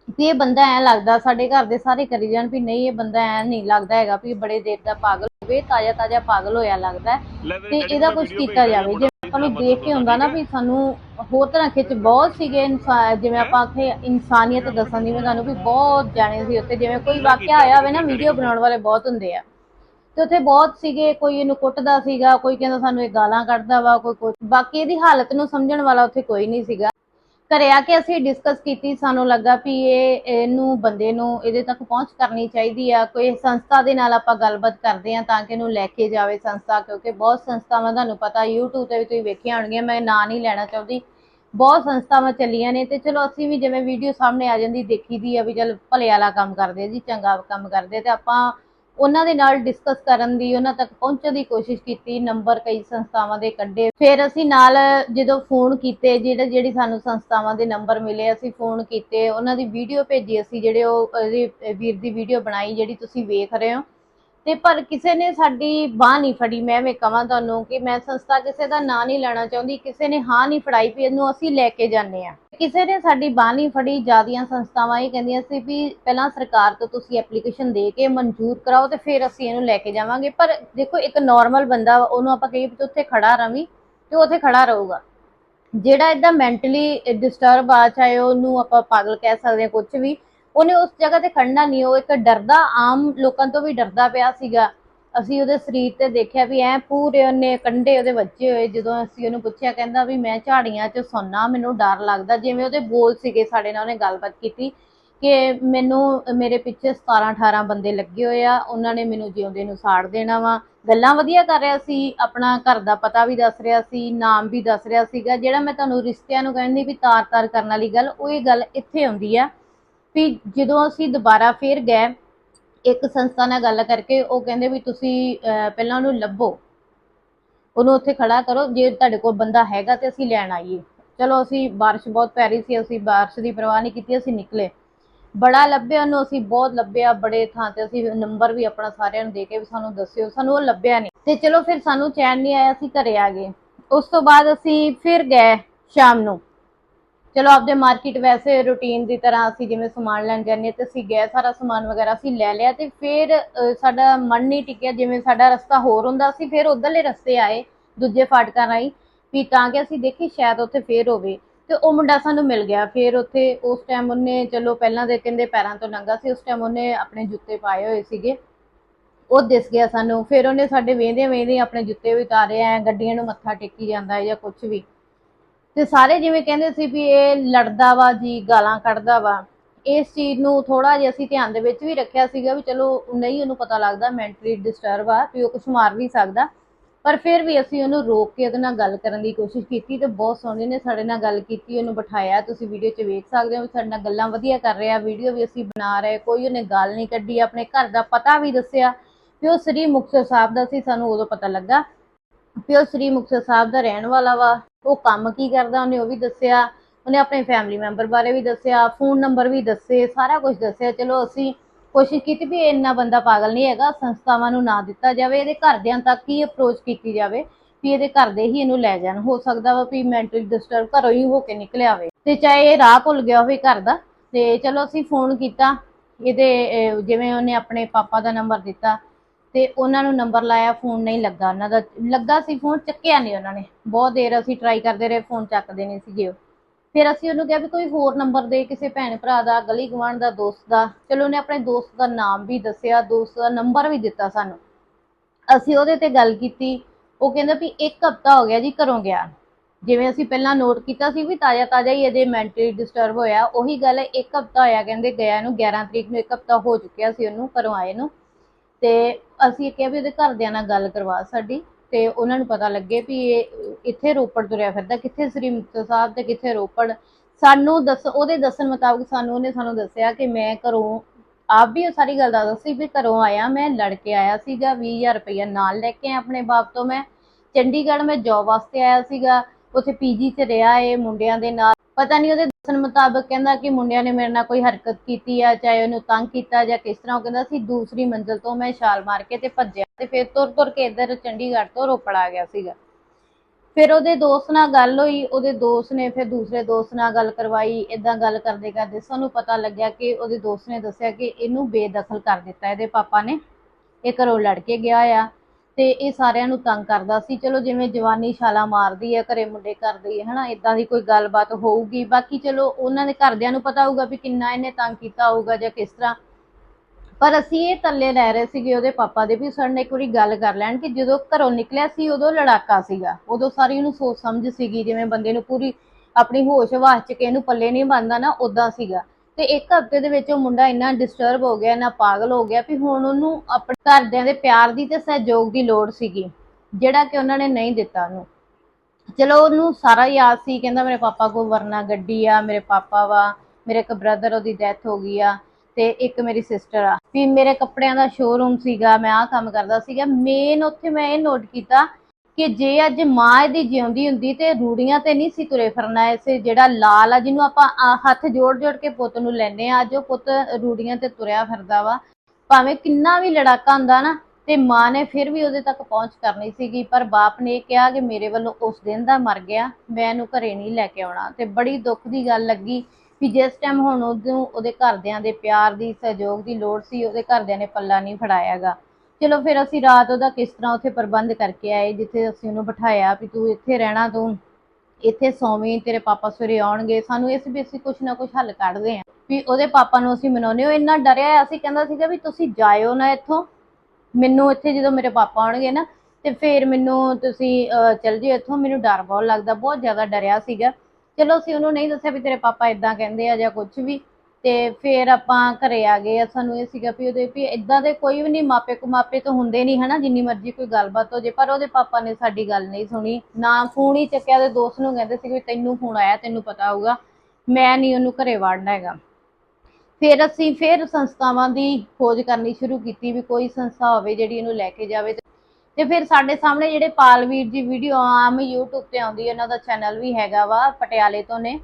ਤੇ ਇਹ ਬੰਦਾ ਐ ਲੱਗਦਾ, ਸਾਡੇ ਘਰ ਦੇ ਸਾਰੇ ਕਰੀ ਜਾਣ ਵੀ ਨਹੀਂ, ਇਹ ਬੰਦਾ ਐ ਨਹੀਂ ਲੱਗਦਾ ਹੈਗਾ ਵੀ ਇਹ ਬੜੇ ਦੇਰ ਦਾ ਪਾਗਲ ਹੋਵੇ ਤਾਜ਼ਾ ਤਾਜ਼ਾ ਪਾਗਲ ਹੋਇਆ ਲੱਗਦਾ ਹੈ। ਤੇ ਇਹਦਾ ਕੁਝ ਕੀਤਾ ਜਾਵੇ। ਜੇ ਆਪਾਂ ਨੂੰ ਦੇਖ ਕੇ ਹੁੰਦਾ ਨਾ ਵੀ ਸਾਨੂੰ ਹੋਰ ਤਰ੍ਹਾਂ ਖਿੱਚ ਬਹੁਤ ਸੀਗੇ ਜਿਵੇਂ ਆਪਾਂ ਆਖੇ ਇਨਸਾਨੀਅਤ ਦੱਸਣ ਦੀ ਮੈਂ ਤੁਹਾਨੂੰ ਵੀ ਬਹੁਤ ਜਾਣੇ ਸੀ ਉੱਥੇ। ਜਿਵੇਂ ਕੋਈ ਵਾਕਿਆ ਆਇਆ ਹੋਵੇ ਨਾ ਵੀਡੀਓ ਬਣਾਉਣ ਵਾਲੇ ਬਹੁਤ ਹੁੰਦੇ ਆ। ਤੇ ਉੱਥੇ ਬਹੁਤ ਸੀਗੇ ਕੋਈ ਇਹਨੂੰ ਕੁੱਟਦਾ ਸੀਗਾ ਕੋਈ ਕਹਿੰਦਾ ਸਾਨੂੰ ਇਹ ਗਾਲਾਂ ਕੱਢਦਾ ਵਾ ਕੋਈ ਬਾਕੀ ਇਹਦੀ ਹਾਲਤ ਨੂੰ ਸਮਝਣ ਵਾਲਾ ਉੱਥੇ ਕੋਈ ਨਹੀਂ ਸੀਗਾ। ਘਰੇ ਆ ਕੇ ਅਸੀਂ ਡਿਸਕਸ ਕੀਤੀ, ਸਾਨੂੰ ਲੱਗਾ ਵੀ ਇਹ, ਇਹਨੂੰ ਬੰਦੇ ਨੂੰ ਇਹਦੇ ਤੱਕ ਪਹੁੰਚ ਕਰਨੀ ਚਾਹੀਦੀ ਆ। ਕੋਈ ਸੰਸਥਾ ਦੇ ਨਾਲ ਆਪਾਂ ਗੱਲਬਾਤ ਕਰਦੇ ਆ ਤਾਂ ਕਿ ਇਹਨੂੰ ਲੈ ਕੇ ਜਾਵੇ ਸੰਸਥਾ, ਕਿਉਂਕਿ ਬਹੁਤ ਸੰਸਥਾਵਾਂ ਤੁਹਾਨੂੰ ਪਤਾ YouTube ਤੇ ਵੀ ਤੁਸੀਂ ਵੇਖੀਆਂ ਹੋਣਗੀਆਂ, ਮੈਂ ਨਾਂ ਨਹੀਂ ਲੈਣਾ ਚਾਹੁੰਦੀ। ਬਹੁਤ ਸੰਸਥਾਵਾਂ ਚੱਲੀਆਂ ਨੇ ਤੇ ਚਲੋ ਅਸੀਂ ਵੀ ਜਿਵੇਂ ਵੀਡੀਓ ਸਾਹਮਣੇ ਆ ਜਾਂਦੀ ਦੇਖੀਦੀ ਆ ਵੀ ਚਲ ਭਲੇ ਵਾਲਾ ਕੰਮ ਕਰਦੇ ਆ ਜੀ, ਚੰਗਾ ਕੰਮ ਕਰਦੇ ਆ ਤੇ ਆਪਾਂ ਉਹਨਾਂ ਦੇ ਨਾਲ ਡਿਸਕਸ ਕਰਨ ਦੀ, ਉਹਨਾਂ ਤੱਕ ਪਹੁੰਚਣ ਦੀ ਕੋਸ਼ਿਸ਼ ਕੀਤੀ ਨੰਬਰ ਕਈ ਸੰਸਥਾਵਾਂ ਦੇ ਕੱਢੇ। ਫਿਰ ਅਸੀਂ ਨਾਲ ਜਦੋਂ ਫੋਨ ਕੀਤੇ, ਜਿਹੜੇ, ਜਿਹੜੀ ਸਾਨੂੰ ਸੰਸਥਾਵਾਂ ਦੇ ਨੰਬਰ ਮਿਲੇ, ਅਸੀਂ ਫੋਨ ਕੀਤੇ, ਉਹਨਾਂ ਦੀ ਵੀਡੀਓ ਭੇਜੀ ਅਸੀਂ, ਜਿਹੜੇ ਉਹ ਵੀਰ ਦੀ ਵੀਡੀਓ ਬਣਾਈ, ਜਿਹੜੀ ਤੁਸੀਂ ਵੇਖ ਰਹੇ ਹੋ। ਤੇ ਪਰ ਕਿਸੇ ਨੇ ਸਾਡੀ ਬਾਹ ਨਹੀਂ ਫੜੀ। ਮੈਂ ਵੀ ਕਹਾਂ ਤੁਹਾਨੂੰ ਕਿ ਮੈਂ ਸੰਸਥਾ ਕਿਸੇ ਦਾ ਨਾਂ ਨਹੀਂ ਲੈਣਾ ਚਾਹੁੰਦੀ ਕਿਸੇ ਨੇ ਹਾਂ ਨਹੀਂ ਫੜਾਈ ਵੀ ਇਹਨੂੰ ਅਸੀਂ ਲੈ ਕੇ ਜਾਂਦੇ ਆ ਕਿਸੇ ਨੇ ਸਾਡੀ ਬਾਹ ਨਹੀਂ ਫੜੀ ਜਿਆਦੀਆਂ ਸੰਸਥਾਵਾਂ ਇਹ ਕਹਿੰਦੀਆਂ ਸੀ ਵੀ ਪਹਿਲਾਂ ਸਰਕਾਰ ਤੋਂ ਤੁਸੀਂ ਐਪਲੀਕੇਸ਼ਨ ਦੇ ਕੇ ਮਨਜ਼ੂਰ ਕਰਾਓ ਤੇ ਫਿਰ ਅਸੀਂ ਇਹਨੂੰ ਲੈ ਕੇ ਜਾਵਾਂਗੇ। ਪਰ ਦੇਖੋ ਇੱਕ ਨਾਰਮਲ ਬੰਦਾ ਵਾ, ਉਹਨੂੰ ਆਪਾਂ ਕਹੀਏ ਵੀ ਤੂੰ ਉੱਥੇ ਖੜਾ ਰਵੀ ਤੇ ਉਹ ਉੱਥੇ ਖੜਾ ਰਹੂਗਾ। ਜਿਹੜਾ ਇਦਾਂ ਮੈਂਟਲੀ ਡਿਸਟਰਬ ਆ ਚਾਹੇ ਉਹਨੂੰ ਆਪਾਂ ਪਾਗਲ ਕਹਿ ਸਕਦੇ ਹਾਂ ਕੁਝ ਵੀ ਉਹਨੇ ਉਸ ਜਗ੍ਹਾ ਤੇ ਖੜਨਾ ਨਹੀਂ, ਉਹ ਇੱਕ ਡਰਦਾ, ਆਮ ਲੋਕਾਂ ਤੋਂ ਵੀ ਡਰਦਾ ਪਿਆ ਸੀਗਾ। ਅਸੀਂ ਉਹਦੇ ਸਰੀਰ ਤੇ ਦੇਖਿਆ ਵੀ ਐ ਪੂਰੇ ਉਹਨੇ ਕੰਡੇ ਉਹਦੇ ਵੱਜੇ ਹੋਏ, ਜਦੋਂ ਅਸੀਂ ਉਹਨੂੰ ਪੁੱਛਿਆ, ਕਹਿੰਦਾ ਵੀ ਮੈਂ ਝਾੜੀਆਂ 'ਚ ਸੌਣਾ ਮੈਨੂੰ ਡਰ ਲੱਗਦਾ। ਜਿਵੇਂ ਉਹਦੇ ਬੋਲ ਸੀਗੇ ਸਾਡੇ ਨਾਲ, ਉਹਨੇ ਗੱਲਬਾਤ ਕੀਤੀ ਕਿ ਮੈਨੂੰ, ਮੇਰੇ ਪਿੱਛੇ 17 18 ਬੰਦੇ ਲੱਗੇ ਹੋਏ ਆ, ਉਹਨਾਂ ਨੇ ਮੈਨੂੰ ਜਿਉਂਦੇ ਨੂੰ ਸਾੜ ਦੇਣਾ ਵਾ। ਗੱਲਾਂ ਵਧੀਆ ਕਰ ਰਿਹਾ ਸੀ, ਆਪਣਾ ਘਰ ਦਾ ਪਤਾ ਵੀ ਦੱਸ ਰਿਹਾ ਸੀ, ਨਾਮ ਵੀ ਦੱਸ ਰਿਹਾ ਸੀਗਾ। ਜਿਹੜਾ ਮੈਂ ਤੁਹਾਨੂੰ ਰਿਸ਼ਤਿਆਂ ਨੂੰ ਕਹਿੰਦੀ ਵੀ ਤਾਰ-ਤਾਰ ਕਰਨ ਵਾਲੀ ਗੱਲ, ਉਹ ਇਹ ਗੱਲ ਇੱਥੇ ਆਉਂਦੀ ਆ। ਵੀ ਜਦੋਂ ਅਸੀਂ ਦੁਬਾਰਾ ਫੇਰ ਗਏ ਇੱਕ ਸੰਸਥਾ ਨਾਲ ਗੱਲ ਕਰਕੇ ਉਹ ਕਹਿੰਦੇ ਵੀ ਤੁਸੀਂ ਅਹ, ਪਹਿਲਾਂ ਉਹਨੂੰ ਲੱਭੋ। ਉਹਨੂੰ ਉੱਥੇ ਖੜਾ ਕਰੋ ਜੇ ਤੁਹਾਡੇ ਕੋਲ ਬੰਦਾ ਹੈਗਾ ਤੇ ਅਸੀਂ ਲੈਣ ਆਈਏ। ਚਲੋ ਅਸੀਂ ਬਾਰਿਸ਼ ਬਹੁਤ ਪੈ ਰਹੀ ਸੀ ਅਸੀਂ ਬਾਰਿਸ਼ ਦੀ ਪਰਵਾਹ ਨਹੀਂ ਕੀਤੀ ਅਸੀਂ ਨਿਕਲੇ। ਬੜਾ ਲੱਭਿਆ ਉਹਨੂੰ ਅਸੀਂ ਬਹੁਤ ਲੱਭਿਆ ਬੜੇ ਥਾਂ ਤੇ ਅਸੀਂ ਨੰਬਰ ਵੀ ਆਪਣਾ ਸਾਰਿਆਂ ਨੂੰ ਦੇ ਕੇ ਵੀ ਸਾਨੂੰ ਦੱਸਿਓ ਸਾਨੂੰ ਉਹ ਲੱਭਿਆ ਨਹੀਂ। ਤੇ ਚਲੋ ਫਿਰ ਸਾਨੂੰ ਚੈਨ ਨਹੀਂ ਆਇਆ ਅਸੀਂ ਘਰੇ ਆ ਗਏ। ਉਸ ਤੋਂ ਬਾਅਦ ਅਸੀਂ ਫਿਰ ਗਏ ਸ਼ਾਮ ਨੂੰ। ਚਲੋ, ਆਪਦੇ ਮਾਰਕੀਟ ਵੈਸੇ ਰੂਟੀਨ ਦੀ ਤਰ੍ਹਾਂ ਅਸੀਂ ਜਿਵੇਂ ਸਮਾਨ ਲੈਣ ਜਾਂਦੇ ਹਾਂ ਤੇ ਅਸੀਂ ਗਏ, ਸਾਰਾ ਸਮਾਨ ਵਗੈਰਾ ਅਸੀਂ ਲੈ ਲਿਆ ਤੇ ਫਿਰ ਸਾਡਾ ਮਨ ਨਹੀਂ ਟਿਕਿਆ, ਜਿਵੇਂ ਸਾਡਾ ਰਸਤਾ ਹੋਰ ਹੁੰਦਾ ਸੀ ਫਿਰ ਉਧਰਲੇ ਰਸਤੇ ਆਏ, ਦੂਜੇ ਫਾਟਕਾਂ ਰਾਹੀਂ, ਵੀ ਤਾਂ ਕਿ ਅਸੀਂ ਦੇਖੀ ਸ਼ਾਇਦ ਉੱਥੇ ਫੇਰ ਹੋਵੇ। ਤੇ ਉਹ ਮੁੰਡਾ ਸਾਨੂੰ ਮਿਲ ਗਿਆ, ਫਿਰ ਉੱਥੇ ਉਸ ਟਾਈਮ ਉਹਨੇ ਚਲੋ ਪਹਿਲਾਂ ਦੇ ਕਹਿੰਦੇ ਪੈਰਾਂ ਤੋਂ ਨੰਗਾ ਸੀ, ਉਸ ਟਾਈਮ ਉਹਨੇ ਆਪਣੇ ਜੁੱਤੇ ਪਾਏ ਹੋਏ ਸੀਗੇ। ਉਹ ਦਿਸ ਗਿਆ ਸਾਨੂੰ, ਫਿਰ ਉਹਨੇ ਸਾਡੇ ਵੇਂਦੇ ਵੇਂਦੇ ਆਪਣੇ ਜੁੱਤੇ ਵੀ ਉਤਾਰੇ ਆ ਗੱਡੀਆਂ ਨੂੰ ਮੱਥਾ ਟੇਕੀ ਜਾਂਦਾ ਜਾਂ ਕੁਝ ਵੀ। ਤੇ ਸਾਰੇ ਜਿਵੇਂ ਕਹਿੰਦੇ ਸੀ ਵੀ ਇਹ ਲੜਦਾ ਵਾ, ਜੀ ਗਾਲਾਂ ਕੱਢਦਾ ਵਾ, ਇਸ ਚੀਜ਼ ਨੂੰ ਥੋੜਾ ਜਿਹਾ ਅਸੀਂ ਧਿਆਨ ਦੇ ਵਿੱਚ ਵੀ ਰੱਖਿਆ ਸੀਗਾ ਵੀ ਚਲੋ ਨਹੀਂ ਉਹਨੂੰ ਪਤਾ ਲੱਗਦਾ ਮੈਂਟਲੀ ਡਿਸਟਰਬ ਆ ਵੀ ਉਹ ਕੁਝ ਮਾਰ ਵੀ ਸਕਦਾ, ਪਰ ਫਿਰ ਵੀ ਅਸੀਂ ਉਹਨੂੰ ਰੋਕ ਕੇ ਉਹਦੇ ਨਾਲ ਗੱਲ ਕਰਨ ਦੀ ਕੋਸ਼ਿਸ਼ ਕੀਤੀ ਤੇ ਬਹੁਤ ਸੋਹਣੇ ਨੇ ਸਾਡੇ ਨਾਲ ਗੱਲ ਕੀਤੀ, ਉਹਨੂੰ ਬਿਠਾਇਆ, ਤੁਸੀਂ ਵੀਡੀਓ 'ਚ ਵੇਖ ਸਕਦੇ ਹੋ ਵੀ ਸਾਡੇ ਨਾਲ ਗੱਲਾਂ ਵਧੀਆ ਕਰ ਰਿਹਾ ਵੀਡੀਓ ਵੀ ਅਸੀਂ ਬਣਾ ਰਹੇ, ਕੋਈ ਉਹਨੇ ਗੱਲ ਨਹੀਂ ਕੱਢੀ, ਆਪਣੇ ਘਰ ਦਾ ਪਤਾ ਵੀ ਦੱਸਿਆ, ਵੀ ਉਹ ਸ੍ਰੀ ਮੁਕਤਸਰ ਸਾਹਿਬ ਦਾ ਸੀ, ਸਾਨੂੰ ਉਦੋਂ ਪਤਾ ਲੱਗਾ ਵੀ ਉਹ ਸ੍ਰੀ ਮੁਕਤਸਰ ਸਾਹਿਬ ਦਾ ਰਹਿਣ ਵਾਲਾ ਵਾ, ਉਹ ਕੰਮ ਕੀ ਕਰਦਾ ਉਹਨੇ ਉਹ ਵੀ ਦੱਸਿਆ, ਉਹਨੇ ਆਪਣੇ ਫੈਮਿਲੀ ਮੈਂਬਰ ਬਾਰੇ ਵੀ ਦੱਸਿਆ ਫੋਨ ਨੰਬਰ ਵੀ ਦੱਸੇ, ਸਾਰਾ ਕੁਝ ਦੱਸਿਆ, ਚਲੋ ਅਸੀਂ ਕੋਸ਼ਿਸ਼ ਕੀਤੀ ਵੀ ਇੰਨਾ ਬੰਦਾ ਪਾਗਲ ਨਹੀਂ ਹੈਗਾ, ਸੰਸਥਾਵਾਂ ਨੂੰ ਨਾ ਦਿੱਤਾ ਜਾਵੇ, ਇਹਦੇ ਘਰਦਿਆਂ ਤੱਕ ਹੀ ਅਪਰੋਚ ਕੀਤੀ ਜਾਵੇ, ਵੀ ਇਹਦੇ ਘਰ ਦੇ ਹੀ ਇਹਨੂੰ ਲੈ ਜਾਣ, ਹੋ ਸਕਦਾ ਵਾ ਵੀ ਮੈਂਟਲੀ ਡਿਸਟਰਬ ਘਰੋਂ ਹੀ ਹੋ ਕੇ ਨਿਕਲਿਆ ਹੋਵੇ, ਤੇ ਚਾਹੇ ਇਹ ਰਾਹ ਭੁੱਲ ਗਿਆ ਹੋਵੇ ਘਰ ਦਾ, ਤੇ ਚਲੋ ਅਸੀਂ ਫੋਨ ਕੀਤਾ, ਇਹਦੇ ਜਿਵੇਂ ਉਹਨੇ ਆਪਣੇ ਪਾਪਾ ਦਾ ਨੰਬਰ ਦਿੱਤਾ ਤੇ ਉਹਨਾਂ ਨੂੰ ਨੰਬਰ ਲਾਇਆ ਫੋਨ ਨਹੀਂ ਲੱਗਾ ਉਹਨਾਂ ਦਾ। ਲੱਗਾ ਸੀ ਫੋਨ ਚੱਕਿਆ ਨਹੀਂ ਉਹਨਾਂ ਨੇ। ਬਹੁਤ ਦੇਰ ਅਸੀਂ ਟਰਾਈ ਕਰਦੇ ਰਹੇ ਫੋਨ ਚੱਕਦੇ ਨਹੀਂ ਸੀਗੇ ਉਹ। ਫਿਰ ਅਸੀਂ ਉਹਨੂੰ ਕਿਹਾ ਵੀ ਕੋਈ ਹੋਰ ਨੰਬਰ ਦੇ, ਕਿਸੇ ਭੈਣ ਭਰਾ ਦਾ, ਗਲੀ ਗਵਾਂਢ ਦਾ, ਦੋਸਤ ਦਾ। ਚਲੋ ਉਹਨੇ ਆਪਣੇ ਦੋਸਤ ਦਾ ਨਾਮ ਵੀ ਦੱਸਿਆ, ਦੋਸਤ ਦਾ ਨੰਬਰ ਵੀ ਦਿੱਤਾ ਸਾਨੂੰ। ਅਸੀਂ ਉਹਦੇ ਤੇ ਗੱਲ ਕੀਤੀ। ਉਹ ਕਹਿੰਦਾ ਵੀ ਇੱਕ ਹਫਤਾ ਹੋ ਗਿਆ ਜੀ ਘਰੋਂ ਗਿਆ। ਜਿਵੇਂ ਅਸੀਂ ਪਹਿਲਾਂ ਨੋਟ ਕੀਤਾ ਸੀ ਵੀ ਤਾਜ਼ਾ ਤਾਜ਼ਾ ਹੀ ਇਹਦੇ ਮੈਂਟਲੀ ਡਿਸਟਰਬ ਹੋਇਆ, ਉਹੀ ਗੱਲ ਇੱਕ ਹਫਤਾ ਹੋਇਆ ਕਹਿੰਦੇ ਗਿਆ ਨੂੰ 11 ਤਰੀਕ ਨੂੰ ਇੱਕ ਹਫਤਾ ਹੋ ਚੁੱਕਿਆ ਸੀ ਉਹਨੂੰ, ਘਰੋਂ ਆਏ ਨੂੰ। ਤੇ ਅਸੀਂ ਕਿਹਾ ਵੀ ਉਹਦੇ ਘਰਦਿਆਂ ਨਾਲ ਗੱਲ ਕਰਵਾ ਸਾਡੀ ਤੇ ਉਹਨਾਂ ਨੂੰ ਪਤਾ ਲੱਗੇ ਵੀ ਇਹ ਇੱਥੇ ਰੋਪੜ ਤੁਰਿਆ ਫਿਰਦਾ, ਕਿੱਥੇ ਸ੍ਰੀ ਮੁਕਤਸਰ ਸਾਹਿਬ ਤੇ ਕਿੱਥੇ ਰੋਪੜ। ਸਾਨੂੰ ਦੱਸ, ਉਹਦੇ ਦੱਸਣ ਮੁਤਾਬਕ ਸਾਨੂੰ, ਉਹਨੇ ਸਾਨੂੰ ਦੱਸਿਆ ਕਿ ਮੈਂ ਘਰੋਂ, ਆਪ ਵੀ ਉਹ ਸਾਰੀ ਗੱਲ ਦੱਸ ਸੀ ਵੀ ਘਰੋਂ ਆਇਆ, ਮੈਂ ਲੜ ਕੇ ਆਇਆ ਸੀਗਾ 20000 ਰੁਪਇਆ ਨਾਲ ਲੈ ਕੇ ਆਪਣੇ ਬਾਪ ਤੋਂ ਮੈਂ। ਚੰਡੀਗੜ੍ਹ ਮੈਂ ਜੌਬ ਵਾਸਤੇ ਆਇਆ ਸੀਗਾ ਉੱਥੇ ਪੀਜੀ 'ਚ ਰਿਹਾ ਏ ਮੁੰਡਿਆਂ ਦੇ ਨਾਲ। ਪਤਾ ਨਹੀਂ ਉਹਦੇ ਦੱਸਣ ਮੁਤਾਬਕ ਕਹਿੰਦਾ ਕਿ ਮੁੰਡਿਆਂ ਨੇ ਮੇਰੇ ਨਾਲ ਕੋਈ ਹਰਕਤ ਕੀਤੀ ਆ, ਚਾਹੇ ਉਹਨੂੰ ਤੰਗ ਕੀਤਾ ਜਾਂ ਕਿਸ ਤਰ੍ਹਾਂ, ਉਹ ਕਹਿੰਦਾ ਸੀ ਦੂਸਰੀ ਮੰਜ਼ਲ ਤੋਂ ਮੈਂ ਛਾਲ ਮਾਰ ਕੇ ਤੇ ਭੱਜਿਆ ਤੇ ਫਿਰ ਤੁਰ ਤੁਰ ਕੇ ਇੱਧਰ ਚੰਡੀਗੜ੍ਹ ਤੋਂ ਰੋਪੜ ਆ ਗਿਆ ਸੀਗਾ। ਫਿਰ ਉਹਦੇ ਦੋਸਤ ਨਾਲ ਗੱਲ ਹੋਈ, ਉਹਦੇ ਦੋਸਤ ਨੇ ਫਿਰ ਦੂਸਰੇ ਦੋਸਤ ਨਾਲ ਗੱਲ ਕਰਵਾਈ ਇਦਾਂ ਗੱਲ ਕਰਦੇ ਕਰਦੇ ਸਾਨੂੰ ਪਤਾ ਲੱਗਿਆ ਕਿ ਉਹਦੇ ਦੋਸਤ ਨੇ ਦੱਸਿਆ ਕਿ ਇਹਨੂੰ ਬੇਦਖਲ ਕਰ ਦਿੱਤਾ, ਇਹਦੇ ਪਾਪਾ ਨੇ। ਇਹ ਘਰੋਂ ਲੜ ਕੇ ਗਿਆ ਆ। ਤੇ ਇਹ ਸਾਰਿਆਂ ਨੂੰ ਤੰਗ ਕਰਦਾ ਸੀ। ਚਲੋ ਜਿਵੇਂ ਜਵਾਨੀ ਛਾਲਾ ਮਾਰਦੀ ਹੈ, ਘਰੇ ਮੁੰਡੇ ਕਰਦੀ ਹੈ, ਹਨਾ? ਇਦਾਂ ਦੀ ਕੋਈ ਗੱਲਬਾਤ ਹੋਊਗੀ। ਬਾਕੀ ਚਲੋ ਉਹਨਾਂ ਦੇ ਘਰਦਿਆਂ ਨੂੰ ਪਤਾ ਹੋਊਗਾ ਵੀ ਕਿੰਨਾ ਇਹਨੇ ਤੰਗ ਕੀਤਾ ਹੋਊਗਾ ਜਾਂ ਕਿਸ ਤਰ੍ਹਾਂ। ਪਰ ਅਸੀਂ ਇਹ ਤੱਲੇ ਲੈ ਰਹੇ ਸੀਗੇ ਉਹਦੇ ਪਾਪਾ ਦੇ ਵੀ ਸਾਡੇ ਨਾਲ ਇੱਕ ਵਾਰੀ ਗੱਲ ਕਰ ਲੈਣ ਕਿ ਜਦੋਂ ਘਰੋਂ ਨਿਕਲਿਆ ਸੀ ਉਦੋਂ ਲੜਾਕਾ ਸੀਗਾ। ਉਦੋਂ ਸਾਰੀ ਉਹਨੂੰ ਸੋਚ ਸਮਝ ਸੀਗੀ, ਜਿਵੇਂ ਬੰਦੇ ਨੂੰ ਪੂਰੀ ਆਪਣੀ ਹੋਸ਼ ਹਵਾਸ ਚ ਕਿ ਇਹਨੂੰ ਪੱਲੇ ਨਹੀਂ ਬੰਦਾ ਨਾ ਉਦਾਂ ਸੀਗਾ। ਤੇ ਇੱਕ ਹਫ਼ਤੇ ਦੇ ਵਿੱਚ ਉਹ ਮੁੰਡਾ ਇੰਨਾ ਡਿਸਟਰਬ ਹੋ ਗਿਆ, ਇੰਨਾ ਪਾਗਲ ਹੋ ਗਿਆ ਵੀ ਹੁਣ ਉਹਨੂੰ ਆਪਣੇ ਘਰਦਿਆਂ ਦੇ ਪਿਆਰ ਦੀ ਤੇ ਸਹਿਯੋਗ ਦੀ ਲੋੜ ਸੀਗੀ, ਜਿਹੜਾ ਕਿ ਉਹਨਾਂ ਨੇ ਨਹੀਂ ਦਿੱਤਾ ਉਹਨੂੰ। ਚਲੋ ਉਹਨੂੰ ਸਾਰਾ ਯਾਦ ਸੀ, ਕਹਿੰਦਾ ਮੇਰੇ ਪਾਪਾ ਕੋਲ ਵਰਨਾ ਗੱਡੀ ਆ, ਮੇਰੇ ਪਾਪਾ ਵਾ, ਮੇਰੇ ਇੱਕ ਬ੍ਰਦਰ ਉਹਦੀ ਡੈਥ ਹੋ ਗਈ ਆ ਤੇ ਇੱਕ ਮੇਰੀ ਸਿਸਟਰ ਆ। ਵੀ ਮੇਰੇ ਕੱਪੜਿਆਂ ਦਾ ਸ਼ੋਰੂਮ ਸੀਗਾ, ਮੈਂ ਆਹ ਕੰਮ ਕਰਦਾ ਸੀਗਾ ਮੇਨ ਉੱਥੇ ਮੈਂ ਇਹ ਨੋਟ ਕੀਤਾ ਕਿ ਜੇ ਅੱਜ ਮਾਂ ਇਹਦੀ ਜਿਉਂਦੀ ਹੁੰਦੀ ਤੇ ਰੂੜੀਆਂ ਤੇ ਨਹੀਂ ਸੀ ਤੁਰੇ ਫਿਰਨਾ ਇਸੇ ਜਿਹੜਾ ਲਾਲ ਆ ਜਿਹਨੂੰ ਆਪਾਂ ਆ, ਹੱਥ ਜੋੜ ਜੋੜ ਕੇ ਪੁੱਤ ਨੂੰ ਲੈਨੇ ਆ ਅੱਜ ਉਹ ਪੁੱਤ ਰੂੜੀਆਂ ਤੇ ਤੁਰਿਆ ਫਿਰਦਾ ਵਾ। ਭਾਵੇਂ ਕਿੰਨਾ ਵੀ ਲੜਾਕਾ ਹੁੰਦਾ ਨਾ ਤੇ ਮਾਂ ਨੇ ਫਿਰ ਵੀ ਉਹਦੇ ਤੱਕ ਪਹੁੰਚ ਕਰਨੀ ਸੀਗੀ ਪਰ ਬਾਪ ਨੇ ਇਹ ਕਿਹਾ ਕਿ ਮੇਰੇ ਵੱਲੋਂ ਉਸ ਦਿਨ ਦਾ ਮਰ ਗਿਆ ਮੈਂ ਇਹਨੂੰ ਘਰੇ ਨਹੀਂ ਲੈ ਕੇ ਆਉਣਾ। ਤੇ ਬੜੀ ਦੁੱਖ ਦੀ ਗੱਲ ਲੱਗੀ ਵੀ ਜਿਸ ਟਾਈਮ ਹੁਣ ਉਹਨੂੰ ਉਹਦੇ ਘਰਦਿਆਂ ਦੇ ਪਿਆਰ ਦੀ ਸਹਿਯੋਗ ਦੀ ਲੋੜ ਸੀ ਉਹਦੇ ਘਰਦਿਆਂ ਨੇ ਪੱਲਾ ਨਹੀਂ ਫੜਾਇਆਗਾ। ਚਲੋ ਫਿਰ ਅਸੀਂ ਰਾਤ ਉਹਦਾ ਕਿਸ ਤਰ੍ਹਾਂ ਉੱਥੇ ਪ੍ਰਬੰਧ ਕਰਕੇ ਆਏ ਜਿੱਥੇ ਅਸੀਂ ਉਹਨੂੰ ਬਿਠਾਇਆ ਵੀ ਤੂੰ ਇੱਥੇ ਰਹਿਣਾ ਤੂੰ ਇੱਥੇ ਸੌਵੀਂ ਤੇਰੇ ਪਾਪਾ ਸਵੇਰੇ ਆਉਣਗੇ ਸਾਨੂੰ ਇਸ ਵੀ ਅਸੀਂ ਕੁਛ ਨਾ ਕੁਛ ਹੱਲ ਕੱਢਦੇ ਆਂ ਵੀ ਉਹਦੇ ਪਾਪਾ ਨੂੰ ਅਸੀਂ ਮਨਾਉਂਦੇ ਹੋ ਇੰਨਾ ਡਰਿਆ ਅਸੀਂ ਕਹਿੰਦਾ ਸੀਗਾ ਵੀ ਤੁਸੀਂ ਜਾਇਓ ਨਾ ਇੱਥੋਂ ਮੈਨੂੰ ਇੱਥੇ ਜਦੋਂ ਮੇਰੇ ਪਾਪਾ ਆਉਣਗੇ ਨਾ ਤੇ ਫਿਰ ਮੈਨੂੰ ਤੁਸੀਂ ਅਹ, ਚੱਲ ਜਿਓ ਇੱਥੋਂ ਮੈਨੂੰ ਡਰ ਬਹੁਤ ਲੱਗਦਾ ਬਹੁਤ ਜ਼ਿਆਦਾ ਡਰਿਆ ਸੀਗਾ। ਚਲੋ ਅਸੀਂ ਉਹਨੂੰ ਨਹੀਂ ਦੱਸਿਆ ਵੀ ਤੇਰੇ ਪਾਪਾ ਇਦਾਂ ਕਹਿੰਦੇ ਆ ਜਾਂ ਕੁਝ ਵੀ ਤੇ ਫਿਰ ਆਪਾਂ ਘਰੇ ਆ ਗਏ ਸਾਨੂੰ ਇਹ ਸੀਗਾ ਵੀ ਉਹਦੇ ਵੀ ਇਦਾਂ ਦੇ ਕੋਈ ਵੀ ਨਹੀਂ ਮਾਪੇ ਕੋ ਮਾਪੇ ਤਾਂ ਹੁੰਦੇ ਨਹੀਂ ਹਨਾ, ਜਿੰਨੀ ਮਰਜ਼ੀ ਕੋਈ ਗੱਲਬਾਤ ਹੋ ਜੇ, ਪਰ ਉਹਦੇ ਪਾਪਾ ਨੇ ਸਾਡੀ ਗੱਲ ਨਹੀਂ ਸੁਣੀ। ਨਾ ਫੋਨ ਹੀ ਚੱਕਿਆ ਤੇ ਦੋਸਤ ਨੂੰ ਕਹਿੰਦੇ ਸੀ ਵੀ ਤੈਨੂੰ ਫੋਨ ਆਇਆ, ਤੈਨੂੰ ਪਤਾ ਹੋਊਗਾ, ਮੈਂ ਨਹੀਂ ਉਹਨੂੰ ਘਰੇ ਵਾੜਨਾ ਹੈਗਾ। ਫਿਰ ਅਸੀਂ ਫਿਰ ਸੰਸਥਾਵਾਂ ਦੀ ਖੋਜ ਕਰਨੀ ਸ਼ੁਰੂ ਕੀਤੀ ਵੀ ਕੋਈ ਸੰਸਥਾ ਹੋਵੇ ਜਿਹੜੀ ਇਹਨੂੰ ਲੈ ਕੇ ਜਾਵੇ। ਤੇ ਫਿਰ ਸਾਡੇ ਸਾਹਮਣੇ ਜਿਹੜੇ ਪਾਲਵੀਰ ਜੀ ਵੀਡੀਓ ਆਮ YouTube ਤੇ ਆਉਂਦੀ ਹੈ, ਉਹਨਾਂ ਦਾ ਚੈਨਲ ਵੀ ਹੈਗਾ ਵਾ, ਪਟਿਆਲੇ ਤੋਂ ਨੇ।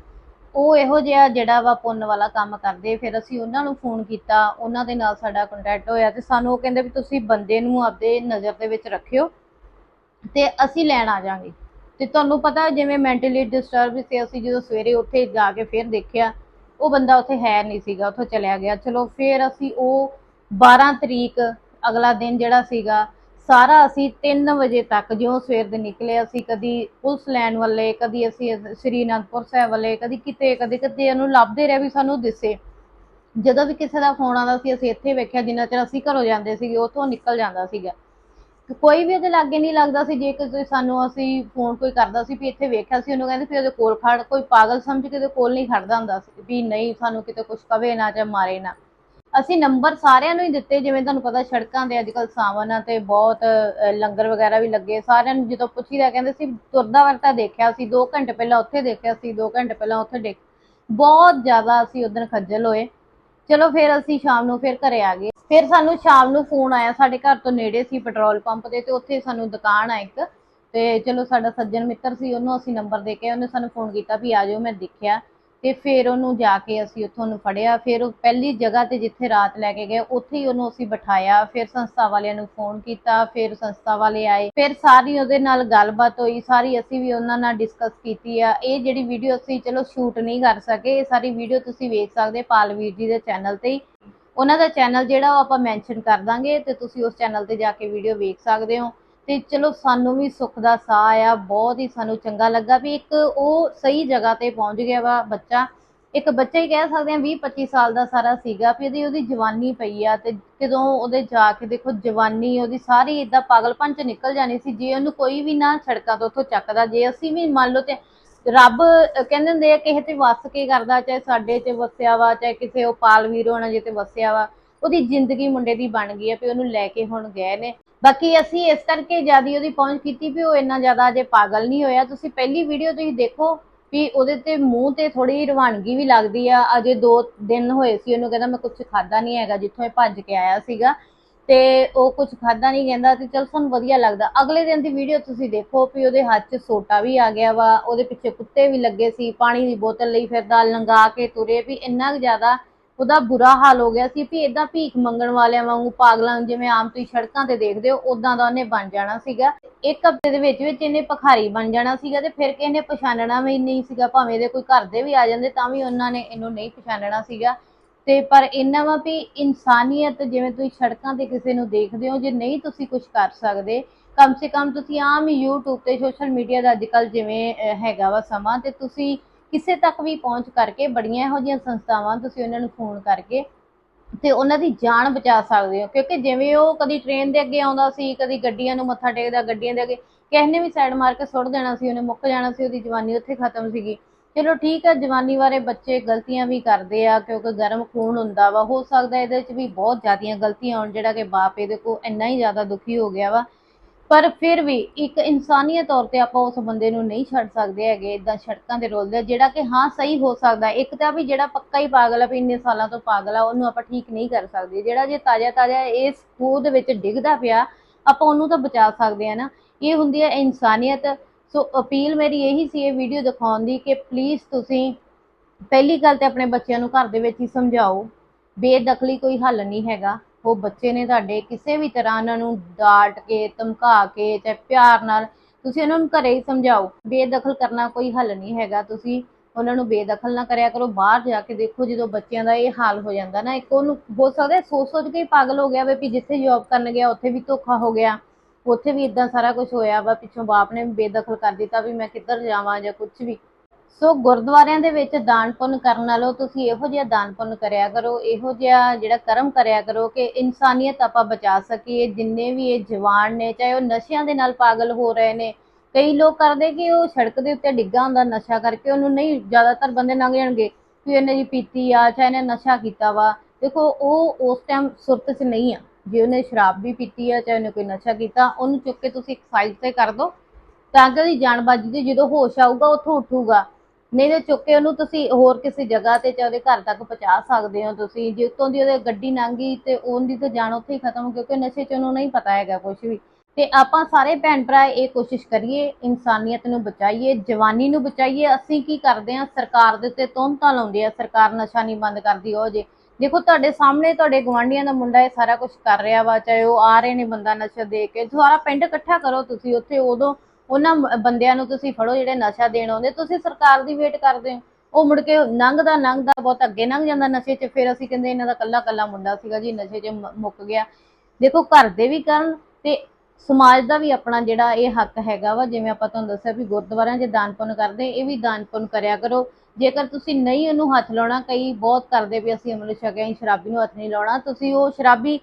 ਉਹ ਇਹੋ ਜਿਹਾ ਜਿਹੜਾ ਵਾ ਪੁੰਨ ਵਾਲਾ ਕੰਮ ਕਰਦੇ, ਫਿਰ ਅਸੀਂ ਉਹਨਾਂ ਨੂੰ ਫੋਨ ਕੀਤਾ, ਉਹਨਾਂ ਦੇ ਨਾਲ ਸਾਡਾ ਕੰਟੈਕਟ ਹੋਇਆ ਤੇ ਸਾਨੂੰ ਉਹ ਕਹਿੰਦੇ ਵੀ ਤੁਸੀਂ ਬੰਦੇ ਨੂੰ ਆਪਦੇ ਨਜ਼ਰ ਦੇ ਵਿੱਚ ਰੱਖਿਓ ਤੇ ਅਸੀਂ ਲੈਣ ਆ ਜਾਾਂਗੇ ਤੇ ਤੁਹਾਨੂੰ ਪਤਾ ਜਿਵੇਂ ਮੈਂਟਲੀ ਡਿਸਟਰਬ ਸੀ, ਅਸੀਂ ਜਦੋਂ ਸਵੇਰੇ ਉੱਥੇ ਜਾ ਕੇ ਫਿਰ ਦੇਖਿਆ, ਉਹ ਬੰਦਾ ਉੱਥੇ ਹੈ ਨਹੀਂ ਸੀਗਾ, ਉੱਥੋਂ ਚਲਿਆ ਗਿਆ। ਚਲੋ ਫਿਰ ਅਸੀਂ ਉਹ 12 ਤਰੀਕ ਅਗਲਾ ਦਿਨ ਜਿਹੜਾ ਸੀਗਾ ਸਾਰਾ ਅਸੀਂ 3 ਵਜੇ ਤੱਕ ਜਿਉਂ ਸਵੇਰ ਦੇ ਨਿਕਲੇ, ਅਸੀਂ ਕਦੀ ਪੁਲਿਸ ਲੈਣ ਵਾਲੇ, ਕਦੀ ਅਸੀਂ ਸ੍ਰੀ ਅਨੰਦਪੁਰ ਸਾਹਿਬ ਵਾਲੇ, ਕਦੀ ਕਿਤੇ, ਕਦੇ ਕਿਤੇ ਉਹਨੂੰ ਲੱਭਦੇ ਰਹੇ ਵੀ ਸਾਨੂੰ ਦਿਸੇ। ਜਦੋਂ ਵੀ ਕਿਸੇ ਦਾ ਫੋਨ ਆਉਂਦਾ ਸੀ, ਅਸੀਂ ਇੱਥੇ ਵੇਖਿਆ, ਜਿੰਨਾ ਚਿਰ ਅਸੀਂ ਘਰੋਂ ਜਾਂਦੇ ਸੀਗੇ, ਉੱਥੋਂ ਨਿਕਲ ਜਾਂਦਾ ਸੀਗਾ। ਕੋਈ ਵੀ ਉਹਦੇ ਲਾਗੇ ਨਹੀਂ ਲੱਗਦਾ ਸੀ, ਜੇ ਕਿਸੇ ਸਾਨੂੰ ਅਸੀਂ ਫੋਨ ਕੋਈ ਕਰਦਾ ਸੀ ਵੀ ਇੱਥੇ ਵੇਖਿਆ ਸੀ, ਉਹਨੂੰ ਕਹਿੰਦੇ ਵੀ ਉਹਦੇ ਕੋਲ ਖੜ, ਕੋਈ ਪਾਗਲ ਸਮਝ ਕੇ ਉਹਦੇ ਕੋਲ ਨਹੀਂ ਖੜਦਾ ਹੁੰਦਾ ਸੀ, ਵੀ ਨਹੀਂ, ਸਾਨੂੰ ਕਿਤੇ ਕੁਝ ਕਵੇ ਨਾ ਜਾਂ ਮਾਰੇ ਨਾ। ਅਸੀਂ ਨੰਬਰ ਸਾਰਿਆਂ ਨੂੰ ਹੀ ਦਿੱਤੇ, ਜਿਵੇਂ ਤੁਹਾਨੂੰ ਪਤਾ ਸੜਕਾਂ ਦੇ ਅੱਜਕੱਲ ਸਾਵਨ ਆ ਤੇ ਬਹੁਤ ਲੰਗਰ ਵਗੈਰਾ ਵੀ ਲੱਗੇ। ਸਾਰਿਆਂ ਨੂੰ ਜਦੋਂ ਪੁੱਛੀਦਾ ਕਹਿੰਦੇ ਸੀ, ਤੁਰਦਾ ਵਰਤਾ ਦੇਖਿਆ ਸੀ 2 ਘੰਟੇ ਪਹਿਲਾਂ ਉੱਥੇ ਦੇਖਿਆ ਸੀ 2 ਘੰਟੇ ਪਹਿਲਾਂ ਉੱਥੇ ਦੇਖ। ਬਹੁਤ ਜ਼ਿਆਦਾ ਅਸੀਂ ਉਦੋਂ ਖੱਜਲ ਹੋਏ। ਚਲੋ ਫਿਰ ਅਸੀਂ ਸ਼ਾਮ ਨੂੰ ਫਿਰ ਘਰੇ ਆ ਗਏ। ਫਿਰ ਸਾਨੂੰ ਸ਼ਾਮ ਨੂੰ ਫੋਨ ਆਇਆ, ਸਾਡੇ ਘਰ ਤੋਂ ਨੇੜੇ ਸੀ ਪੈਟਰੋਲ ਪੰਪ ਦੇ ਤੇ ਉੱਥੇ ਸਾਨੂੰ ਦੁਕਾਨ ਆ ਇੱਕ। ਤੇ ਚਲੋ ਸਾਡਾ ਸੱਜਣ ਮਿੱਤਰ ਸੀ, ਉਹਨੂੰ ਅਸੀਂ ਨੰਬਰ ਦੇ ਕੇ ਉਹਨੇ ਸਾਨੂੰ ਫੋਨ ਕੀਤਾ ਵੀ ਆ ਜਾਓ, ਮੈਂ ਦੇਖਿਆ। ਤੇ ਫਿਰ ਉਹਨੂੰ ਜਾ ਕੇ ਅਸੀਂ ਉੱਥੋਂ ਨੂੰ ਫੜਿਆ, ਫਿਰ ਉਹ ਪਹਿਲੀ ਜਗ੍ਹਾ ਤੇ ਜਿੱਥੇ ਰਾਤ ਲੈ ਕੇ ਗਏ, ਉੱਥੇ ਹੀ ਉਹਨੂੰ ਅਸੀਂ ਬਿਠਾਇਆ, ਫਿਰ ਸੰਸਥਾ ਵਾਲਿਆਂ ਨੂੰ ਫੋਨ ਕੀਤਾ, ਫਿਰ ਸੰਸਥਾ ਵਾਲੇ ਆਏ, ਫਿਰ ਸਾਰੀ ਉਹਦੇ ਨਾਲ ਗੱਲਬਾਤ ਹੋਈ, ਸਾਰੀ ਅਸੀਂ ਵੀ ਉਹਨਾਂ ਨਾਲ ਡਿਸਕਸ ਕੀਤੀ ਆ। ਇਹ ਜਿਹੜੀ ਵੀਡੀਓ ਅਸੀਂ ਚਲੋ ਸ਼ੂਟ ਨਹੀਂ ਕਰ ਸਕੇ, ਇਹ ਸਾਰੀ ਵੀਡੀਓ ਤੁਸੀਂ ਵੇਖ ਸਕਦੇ ਪਾਲਵੀਰ ਜੀ ਦੇ ਚੈਨਲ ਤੇ ਹੀ। ਉਹਨਾਂ ਦਾ ਚੈਨਲ ਜਿਹੜਾ ਉਹ ਆਪਾਂ ਮੈਂਸ਼ਨ ਕਰ ਦਾਂਗੇ ਤੇ ਤੁਸੀਂ ਉਸ ਚੈਨਲ ਤੇ ਜਾ ਕੇ ਵੀਡੀਓ ਵੇਖ ਸਕਦੇ ਹੋ। ਤੇ ਚਲੋ ਸਾਨੂੰ ਵੀ ਸੁੱਖ ਦਾ ਸਾਹ ਆ ਬਹੁਤ ਹੀ ਸਾਨੂੰ ਚੰਗਾ ਲੱਗਾ ਵੀ ਇੱਕ ਉਹ ਸਹੀ ਜਗ੍ਹਾ ਤੇ ਪਹੁੰਚ ਗਿਆ ਵਾ ਬੱਚਾ। ਇੱਕ ਬੱਚਾ ਹੀ ਕਹਿ ਸਕਦੇ ਆ 20 25 ਸਾਲ ਦਾ ਸਾਰਾ ਸੀਗਾ ਵੀ ਉਹਦੀ ਉਹਦੀ ਜਵਾਨੀ ਪਈ ਆ ਤੇ ਜਦੋਂ ਉਹਦੇ ਜਾ ਕੇ ਦੇਖੋ ਜਵਾਨੀ ਉਹਦੀ ਸਾਰੀ ਇਦਾਂ ਪਾਗਲਪਨ ਚ ਨਿਕਲ ਜਾਣੀ ਸੀ, ਜੇ ਉਹਨੂੰ ਕੋਈ ਵੀ ਨਾ ਸੜਕਾਂ ਤੋਂ ਉੱਥੋਂ ਚੱਕਦਾ, ਜੇ ਅਸੀਂ ਵੀ ਮੰਨ ਲਓ ਤੇ ਰੱਬ ਕਹਿੰਦੇ ਹੁੰਦੇ ਆ ਕਿਸੇ ਤੇ ਵਸ ਕੇ ਕਰਦਾ, ਚਾਹੇ ਸਾਡੇ ਤੇ ਵਸਿਆ ਵਾ, ਚਾਹੇ ਕਿਸੇ ਉਹ ਪਾਲਵੀਰ ਹੋਣਾ ਜੇ ਤੇ ਵਸਿਆ ਵਾ, ਉਹਦੀ ਜ਼ਿੰਦਗੀ ਮੁੰਡੇ ਦੀ ਬਣ ਗਈ ਆ ਵੀ ਉਹਨੂੰ ਲੈ ਕੇ ਹੁਣ ਗਏ ਨੇ। ਬਾਕੀ ਅਸੀਂ ਇਸ ਕਰਕੇ ਜਿਆਦੀ ਉਹਦੀ ਪਹੁੰਚ ਕੀਤੀ ਵੀ ਉਹ ਇੰਨਾ ਜ਼ਿਆਦਾ ਅਜੇ ਪਾਗਲ ਨਹੀਂ ਹੋਇਆ। ਤੁਸੀਂ ਪਹਿਲੀ ਵੀਡੀਓ ਤੁਸੀਂ ਦੇਖੋ ਵੀ ਉਹਦੇ ਤੇ ਮੂੰਹ ਤੇ ਥੋੜੀ ਰਵਾਨਗੀ ਵੀ ਲੱਗਦੀ ਆ। ਅਜੇ 2 ਦਿਨ ਹੋਏ ਸੀ ਉਹਨੂੰ ਕਹਿੰਦਾ ਮੈਂ ਕੁਝ ਖਾਦਾ ਨਹੀਂ ਹੈਗਾ ਜਿੱਥੋਂ ਇਹ ਭੱਜ ਕੇ ਆਇਆ ਸੀਗਾ। ਤੇ ਉਹ ਕੁਝ ਖਾਦਾ ਨਹੀਂ ਕਹਿੰਦਾ ਤੇ ਚਲ ਸਾਨੂੰ ਵਧੀਆ ਲੱਗਦਾ। ਅਗਲੇ ਦਿਨ ਦੀ ਵੀਡੀਓ ਤੁਸੀਂ ਦੇਖੋ ਵੀ ਉਹਦੇ ਹੱਥ 'ਚ ਸੋਟਾ ਵੀ ਆ ਗਿਆ ਵਾ, ਉਹਦੇ ਪਿੱਛੇ ਕੁੱਤੇ ਵੀ ਲੱਗੇ ਸੀ, ਪਾਣੀ ਦੀ ਬੋਤਲ ਲਈ ਫਿਰਦਾ ਲੰਗਾ ਕੇ ਤੁਰੇ ਵੀ ਇੰਨਾ ਕੁ ਜ਼ਿਆਦਾ ਉਹਦਾ ਬੁਰਾ ਹਾਲ ਹੋ ਗਿਆ ਸੀ ਵੀ ਇਦਾਂ ਭੀਖ ਮੰਗਣ ਵਾਲਿਆਂ ਵਾਂਗੂ ਪਾਗਲਾਂ ਨੂੰ ਜਿਵੇਂ ਆਮ ਤੁਸੀਂ ਸੜਕਾਂ ਤੇ ਦੇਖਦੇ ਹੋ ਉਦਾਂ ਦਾ ਉਹਨੇ ਬਣ ਜਾਣਾ ਸੀਗਾ। ਇੱਕ ਹਫ਼ਤੇ ਦੇ ਵਿੱਚ ਵਿੱਚ ਇਹਨੇ ਭਖਾਰੀ ਬਣ ਜਾਣਾ ਸੀਗਾ ਤੇ ਫਿਰ ਕਿਸੇ ਨੇ ਪਛਾਣਨਾ ਵੀ ਨਹੀਂ ਸੀਗਾ, ਭਾਵੇਂ ਇਹਦੇ ਕੋਈ ਘਰ ਦੇ ਵੀ ਆ ਜਾਂਦੇ ਤਾਂ ਵੀ ਉਹਨਾਂ ਨੇ ਇਹਨੂੰ ਨਹੀਂ ਪਛਾਣਨਾ ਸੀਗਾ। ਤੇ ਪਰ ਇਹਨਾਂ ਵਾ ਵੀ ਇਨਸਾਨੀਅਤ ਜਿਵੇਂ ਤੁਸੀਂ ਸੜਕਾਂ ਤੇ ਕਿਸੇ ਨੂੰ ਦੇਖਦੇ ਹੋ, ਜੇ ਨਹੀਂ ਤੁਸੀਂ ਕੁਝ ਕਰ ਸਕਦੇ, ਕਮ ਸੇ ਕਮ ਤੁਸੀਂ ਆਮ YouTube ਤੇ ਸੋਸ਼ਲ ਮੀਡੀਆ ਦਾ ਅੱਜਕੱਲ ਜਿਵੇਂ ਹੈਗਾ ਵਾ ਸਮਾਂ ਤੇ ਤੁਸੀਂ ਕਿਸੇ ਤੱਕ ਵੀ ਪਹੁੰਚ ਕਰਕੇ ਬੜੀਆਂ ਇਹੋ ਜਿਹੀਆਂ ਸੰਸਥਾਵਾਂ ਤੁਸੀਂ ਉਹਨਾਂ ਨੂੰ ਫੋਨ ਕਰਕੇ ਤੇ ਉਹਨਾਂ ਦੀ ਜਾਨ ਬਚਾ ਸਕਦੇ ਹੋ, ਕਿਉਂਕਿ ਜਿਵੇਂ ਉਹ ਕਦੀ ਟ੍ਰੇਨ ਦੇ ਅੱਗੇ ਆਉਂਦਾ ਸੀ, ਕਦੀ ਗੱਡੀਆਂ ਨੂੰ ਮੱਥਾ ਟੇਕਦਾ, ਗੱਡੀਆਂ ਦੇ ਅੱਗੇ, ਕਿਸੇ ਨੇ ਵੀ ਸਾਈਡ ਮਾਰ ਕੇ ਸੁੱਟ ਦੇਣਾ ਸੀ, ਉਹਨੇ ਮੁੱਕ ਜਾਣਾ ਸੀ, ਉਹਦੀ ਜਵਾਨੀ ਉੱਥੇ ਖਤਮ ਸੀਗੀ। ਚਲੋ ਠੀਕ ਹੈ ਜਵਾਨੀ ਬਾਰੇ ਬੱਚੇ ਗਲਤੀਆਂ ਵੀ ਕਰਦੇ ਆ, ਕਿਉਂਕਿ ਗਰਮ ਖੂਨ ਹੁੰਦਾ ਵਾ, ਹੋ ਸਕਦਾ ਇਹਦੇ ਵਿੱਚ ਵੀ ਬਹੁਤ ਜ਼ਿਆਦੀਆਂ ਗਲਤੀਆਂ ਹੋਣ, ਜਿਹੜਾ ਕਿ ਬਾਪ ਇਹਦੇ ਕੋ ਇੰਨਾ ਹੀ ਜ਼ਿਆਦਾ ਦੁਖੀ ਹੋ ਗਿਆ ਵਾ। ਪਰ ਫਿਰ ਵੀ ਇੱਕ ਇਨਸਾਨੀਅਤ ਤੌਰ ਤੇ ਆਪਾਂ ਉਸ ਬੰਦੇ ਨੂੰ ਨਹੀਂ ਛੱਡ ਸਕਦੇ ਹੈਗੇ ਇਦਾਂ ਸੜਕਾਂ ਤੇ ਰੋਲਦੇ ਜਿਹੜਾ ਕਿ ਹਾਂ ਸਹੀ ਹੋ ਸਕਦਾ ਇੱਕ ਤਾਂ ਵੀ ਜਿਹੜਾ ਪੱਕਾ ਹੀ ਪਾਗਲ ਆ ਵੀ ਇੰਨੇ ਸਾਲਾਂ ਤੋਂ ਪਾਗਲ ਆ, ਉਹਨੂੰ ਆਪਾਂ ਠੀਕ ਨਹੀਂ ਕਰ ਸਕਦੇ। ਜਿਹੜਾ ਜੇ ਤਾਜ਼ਾ ਤਾਜ਼ਾ ਇਸ ਖੂਹ ਦੇ ਵਿੱਚ ਡਿੱਗਦਾ ਪਿਆ, ਆਪਾਂ ਉਹਨੂੰ ਤਾਂ ਬਚਾ ਸਕਦੇ ਆ ਨਾ। ਇਹ ਹੁੰਦੀ ਹੈ ਇਨਸਾਨੀਅਤ। ਸੋ ਅਪੀਲ ਮੇਰੀ ਇਹੀ ਸੀ ਇਹ ਵੀਡੀਓ ਦਿਖਾਉਣ ਦੀ ਕਿ ਪਲੀਜ਼ ਤੁਸੀਂ ਪਹਿਲੀ ਗੱਲ ਤੇ ਆਪਣੇ ਬੱਚਿਆਂ ਨੂੰ ਘਰ ਦੇ ਵਿੱਚ ਹੀ ਸਮਝਾਓ। ਬੇਦਖਲੀ ਕੋਈ ਹੱਲ ਨਹੀਂ ਹੈਗਾ। ਉਹ ਬੱਚੇ ਨੇ ਤੁਹਾਡੇ ਕਿਸੇ ਵੀ ਤਰ੍ਹਾਂ ਉਹਨਾਂ ਨੂੰ ਡਾਂਟ ਕੇ, ਧਮਕਾ ਕੇ ਚਾਹੇ ਪਿਆਰ ਨਾਲ ਤੁਸੀਂ ਉਹਨਾਂ ਨੂੰ ਘਰੇ ਹੀ ਸਮਝਾਓ। ਬੇਦਖਲ ਕਰਨਾ ਕੋਈ ਹੱਲ ਨਹੀਂ ਹੈਗਾ। ਤੁਸੀਂ ਉਹਨਾਂ ਨੂੰ ਬੇਦਖਲ ਨਾ ਕਰਿਆ ਕਰੋ। ਬਾਹਰ ਜਾ ਕੇ ਦੇਖੋ ਜਦੋਂ ਬੱਚਿਆਂ ਦਾ ਇਹ ਹਾਲ ਹੋ ਜਾਂਦਾ ਨਾ, ਇੱਕ ਉਹਨੂੰ ਹੋ ਸਕਦਾ ਸੋਚ ਸੋਚ ਕੇ ਹੀ ਪਾਗਲ ਹੋ ਗਿਆ ਵੇ ਵੀ ਜਿੱਥੇ ਜੌਬ ਕਰਨ ਗਿਆ, ਉੱਥੇ ਵੀ ਧੋਖਾ ਹੋ ਗਿਆ। ਉੱਥੇ ਵੀ ਇਦਾਂ ਸਾਰਾ ਕੁਝ ਹੋਇਆ ਵਾ, ਪਿੱਛੋਂ ਬਾਪ ਨੇ ਬੇਦਖਲ ਕਰ ਦਿੱਤਾ ਵੀ ਮੈਂ ਕਿੱਧਰ ਜਾਵਾਂ ਜਾਂ ਕੁਝ ਵੀ। ਸੋ ਗੁਰਦੁਆਰਿਆਂ ਦੇ ਵਿੱਚ ਦਾਨ ਪੁੰਨ ਕਰਨ ਨਾਲੋਂ ਤੁਸੀਂ ਇਹੋ ਜਿਹਾ ਦਾਨ ਪੁੰਨ ਕਰਿਆ ਕਰੋ, ਇਹੋ ਜਿਹਾ ਜਿਹੜਾ ਕਰਮ ਕਰਿਆ ਕਰੋ ਕਿ ਇਨਸਾਨੀਅਤ ਆਪਾਂ ਬਚਾ ਸਕੀਏ। ਜਿੰਨੇ ਵੀ ਇਹ ਜਵਾਨ ਨੇ, ਚਾਹੇ ਉਹ ਨਸ਼ਿਆਂ ਦੇ ਨਾਲ ਪਾਗਲ ਹੋ ਰਹੇ ਨੇ, ਕਈ ਲੋਕ ਕਰਦੇ ਕਿ ਉਹ ਸੜਕ ਦੇ ਉੱਤੇ ਡਿੱਗਾ ਹੁੰਦਾ ਨਸ਼ਾ ਕਰਕੇ, ਉਹਨੂੰ ਨਹੀਂ ਜ਼ਿਆਦਾਤਰ ਬੰਦੇ ਲੰਘ ਜਾਣਗੇ ਵੀ ਇਹਨੇ ਜੀ ਪੀਤੀ ਆ ਚਾਹੇ ਇਹਨੇ ਨਸ਼ਾ ਕੀਤਾ ਵਾ। ਦੇਖੋ, ਉਹ ਉਸ ਟਾਈਮ ਸੁਰਤ 'ਚ ਨਹੀਂ ਆ। ਜੇ ਉਹਨੇ ਸ਼ਰਾਬ ਵੀ ਪੀਤੀ ਆ, ਚਾਹੇ ਉਹਨੇ ਕੋਈ ਨਸ਼ਾ ਕੀਤਾ, ਉਹਨੂੰ ਚੁੱਕ ਕੇ ਤੁਸੀਂ ਇੱਕ ਸਾਈਡ ਤੇ ਕਰ ਦਿਓ ਤਾਂ ਕਿ ਉਹਦੀ ਜਾਨਬਾਜ਼ੀ ਬਚ ਜਦੋਂ ਹੋਸ਼ ਆਊਗਾ, ਉੱਥੋਂ ਉੱਠੂਗਾ। ਨਹੀਂ ਤੇ ਚੁੱਕ ਕੇ ਉਹਨੂੰ ਤੁਸੀਂ ਹੋਰ ਕਿਸੇ ਜਗ੍ਹਾ ਤੇ ਚਾਹੇ ਉਹਦੇ ਘਰ ਤੱਕ ਪਹੁੰਚਾ ਸਕਦੇ ਹੋ ਤੁਸੀਂ। ਜੇ ਉੱਤੋਂ ਦੀ ਉਹਦੇ ਗੱਡੀ ਲੰਘੀ ਤੇ ਉਹਦੀ ਤਾਂ ਜਾਣ ਉੱਥੇ ਹੀ ਖਤਮ, ਕਿਉਂਕਿ ਨਸ਼ੇ 'ਚ ਉਹਨੂੰ ਨਹੀਂ ਪਤਾ ਹੈਗਾ ਕੁਝ ਵੀ। ਤੇ ਆਪਾਂ ਸਾਰੇ ਭੈਣ ਭਰਾ ਇਹ ਕੋਸ਼ਿਸ਼ ਕਰੀਏ, ਇਨਸਾਨੀਅਤ ਨੂੰ ਬਚਾਈਏ, ਜਵਾਨੀ ਨੂੰ ਬਚਾਈਏ। ਅਸੀਂ ਕੀ ਕਰਦੇ ਹਾਂ? ਸਰਕਾਰ ਦੇ ਉੱਤੇ ਤੁਹਮਤਾਂ ਲਾਉਂਦੇ ਆ। ਸਰਕਾਰ ਨਸ਼ਾ ਨਹੀਂ ਬੰਦ ਕਰਦੀ, ਉਹ ਜੇ। ਦੇਖੋ, ਤੁਹਾਡੇ ਸਾਹਮਣੇ ਤੁਹਾਡੇ ਗਵਾਂਢੀਆਂ ਦਾ ਮੁੰਡਾ ਇਹ ਸਾਰਾ ਕੁਝ ਕਰ ਰਿਹਾ ਵਾ, ਚਾਹੇ ਉਹ ਆ ਰਹੇ ਨੇ ਬੰਦਾ ਨਸ਼ਾ ਦੇ ਕੇ। ਸਾਰਾ ਪਿੰਡ ਇਕੱਠਾ ਕਰੋ ਤੁਸੀਂ, ਉੱਥੇ ਉਦੋਂ ਉਹਨਾਂ ਬੰਦਿਆਂ ਨੂੰ ਤੁਸੀਂ ਫੜੋ ਜਿਹੜੇ ਨਸ਼ਾ ਦੇਣ ਆਉਂਦੇ, ਤੁਸੀਂ ਸਰਕਾਰ ਦੀ ਵੇਟ ਕਰਦੇ ਹੋ। ਉਹ ਮੁੜ ਕੇ ਲੰਘਦਾ ਲੰਘਦਾ ਬਹੁਤ ਅੱਗੇ ਲੰਘ ਜਾਂਦਾ ਨਸ਼ੇ 'ਚ, ਫਿਰ ਅਸੀਂ ਕਹਿੰਦੇ ਇਹਨਾਂ ਦਾ ਕੱਲਾ ਕੱਲਾ ਮੁੰਡਾ ਸੀਗਾ ਜੀ, ਨਸ਼ੇ 'ਚ ਮ- ਮੁੱਕ ਗਿਆ। ਦੇਖੋ, ਘਰ ਦੇ ਵੀ ਕਰਨ ਤੇ ਸਮਾਜ ਦਾ ਵੀ ਆਪਣਾ ਜਿਹੜਾ ਇਹ ਹੱਕ ਹੈਗਾ ਵਾ, ਜਿਵੇਂ ਆਪਾਂ ਤੁਹਾਨੂੰ ਦੱਸਿਆ ਵੀ ਗੁਰਦੁਆਰਿਆਂ 'ਚ ਦਾਨ ਪੁੰਨ ਕਰਦੇ, ਇਹ ਵੀ ਦਾਨ ਪੁੰਨ ਕਰਿਆ ਕਰੋ। ਜੇਕਰ ਤੁਸੀਂ ਨਹੀਂ ਉਹਨੂੰ ਹੱਥ ਲਾਉਣਾ, ਕਈ ਬਹੁਤ ਕਰਦੇ ਵੀ ਅਸੀਂ ਅਮਲ ਛਕਿਆ, ਅਸੀਂ ਸ਼ਰਾਬੀ ਨੂੰ ਹੱਥ ਨਹੀਂ ਲਾਉਣਾ, ਤੁਸੀਂ ਉਹ ਸ਼ਰਾਬੀ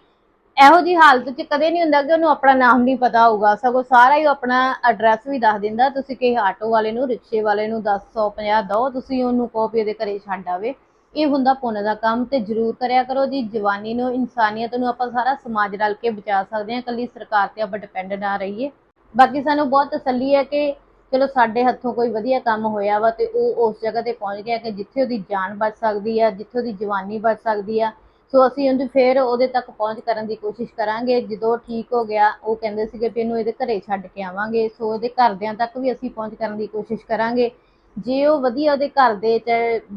ਇਹੋ ਜੀ ਹਾਲਤ 'ਚ ਕਦੇ ਨਹੀਂ ਹੁੰਦਾ ਕਿ ਉਹਨੂੰ ਆਪਣਾ ਨਾਮ ਨਹੀਂ ਪਤਾ ਹੋਊਗਾ। ਸਗੋਂ ਸਾਰਾ ਹੀ ਉਹ ਆਪਣਾ ਐਡਰੈਸ ਵੀ ਦੱਸ ਦਿੰਦਾ, ਤੁਸੀਂ ਕਿਸੇ ਆਟੋ ਵਾਲੇ ਨੂੰ, ਰਿਕਸ਼ੇ ਵਾਲੇ ਨੂੰ 1050 ਦਿਓ ਤੁਸੀਂ ਉਹਨੂੰ ਕਹੋ ਵੀ ਇਹਦੇ ਘਰੇ ਛੱਡ ਆਵੇ। ਇਹ ਹੁੰਦਾ ਪੁੰਨ ਦਾ ਕੰਮ ਤੇ ਜ਼ਰੂਰ ਕਰਿਆ ਕਰੋ ਜੀ। ਜਵਾਨੀ ਨੂੰ, ਇਨਸਾਨੀਅਤ ਨੂੰ ਆਪਾਂ ਸਾਰਾ ਸਮਾਜ ਰਲ ਕੇ ਬਚਾ ਸਕਦੇ ਹਾਂ। ਇਕੱਲੀ ਸਰਕਾਰ ਤੇ ਆਪਾਂ ਡਿਪੈਂਡ ਨਾ ਰਹੀਏ। ਬਾਕੀ ਸਾਨੂੰ ਬਹੁਤ ਤਸੱਲੀ ਹੈ ਕਿ ਚਲੋ ਸਾਡੇ ਹੱਥੋਂ ਕੋਈ ਵਧੀਆ ਕੰਮ ਹੋਇਆ ਵਾ ਤੇ ਉਹ ਉਸ ਜਗ੍ਹਾ ਤੇ ਪਹੁੰਚ ਗਿਆ ਕਿ ਜਿੱਥੇ ਉਹਦੀ ਜਾਨ ਬਚ ਸਕਦੀ ਆ, ਜਿੱਥੇ ਉਹਦੀ ਜਵਾਨੀ ਬਚ ਸਕਦੀ ਆ। ਸੋ ਅਸੀਂ ਉਹਨੂੰ ਫੇਰ ਉਹਦੇ ਤੱਕ ਪਹੁੰਚ ਕਰਨ ਦੀ ਕੋਸ਼ਿਸ਼ ਕਰਾਂਗੇ। ਜਦੋਂ ਠੀਕ ਹੋ ਗਿਆ, ਉਹ ਕਹਿੰਦੇ ਸੀਗੇ ਵੀ ਇਹਨੂੰ ਇਹਦੇ ਘਰੇ ਛੱਡ ਕੇ ਆਵਾਂਗੇ। ਸੋ ਉਹਦੇ ਘਰਦਿਆਂ ਤੱਕ ਵੀ ਅਸੀਂ ਪਹੁੰਚ ਕਰਨ ਦੀ ਕੋਸ਼ਿਸ਼ ਕਰਾਂਗੇ। ਜੇ ਉਹ ਵਧੀਆ ਉਹਦੇ ਘਰ ਦੇ ਚ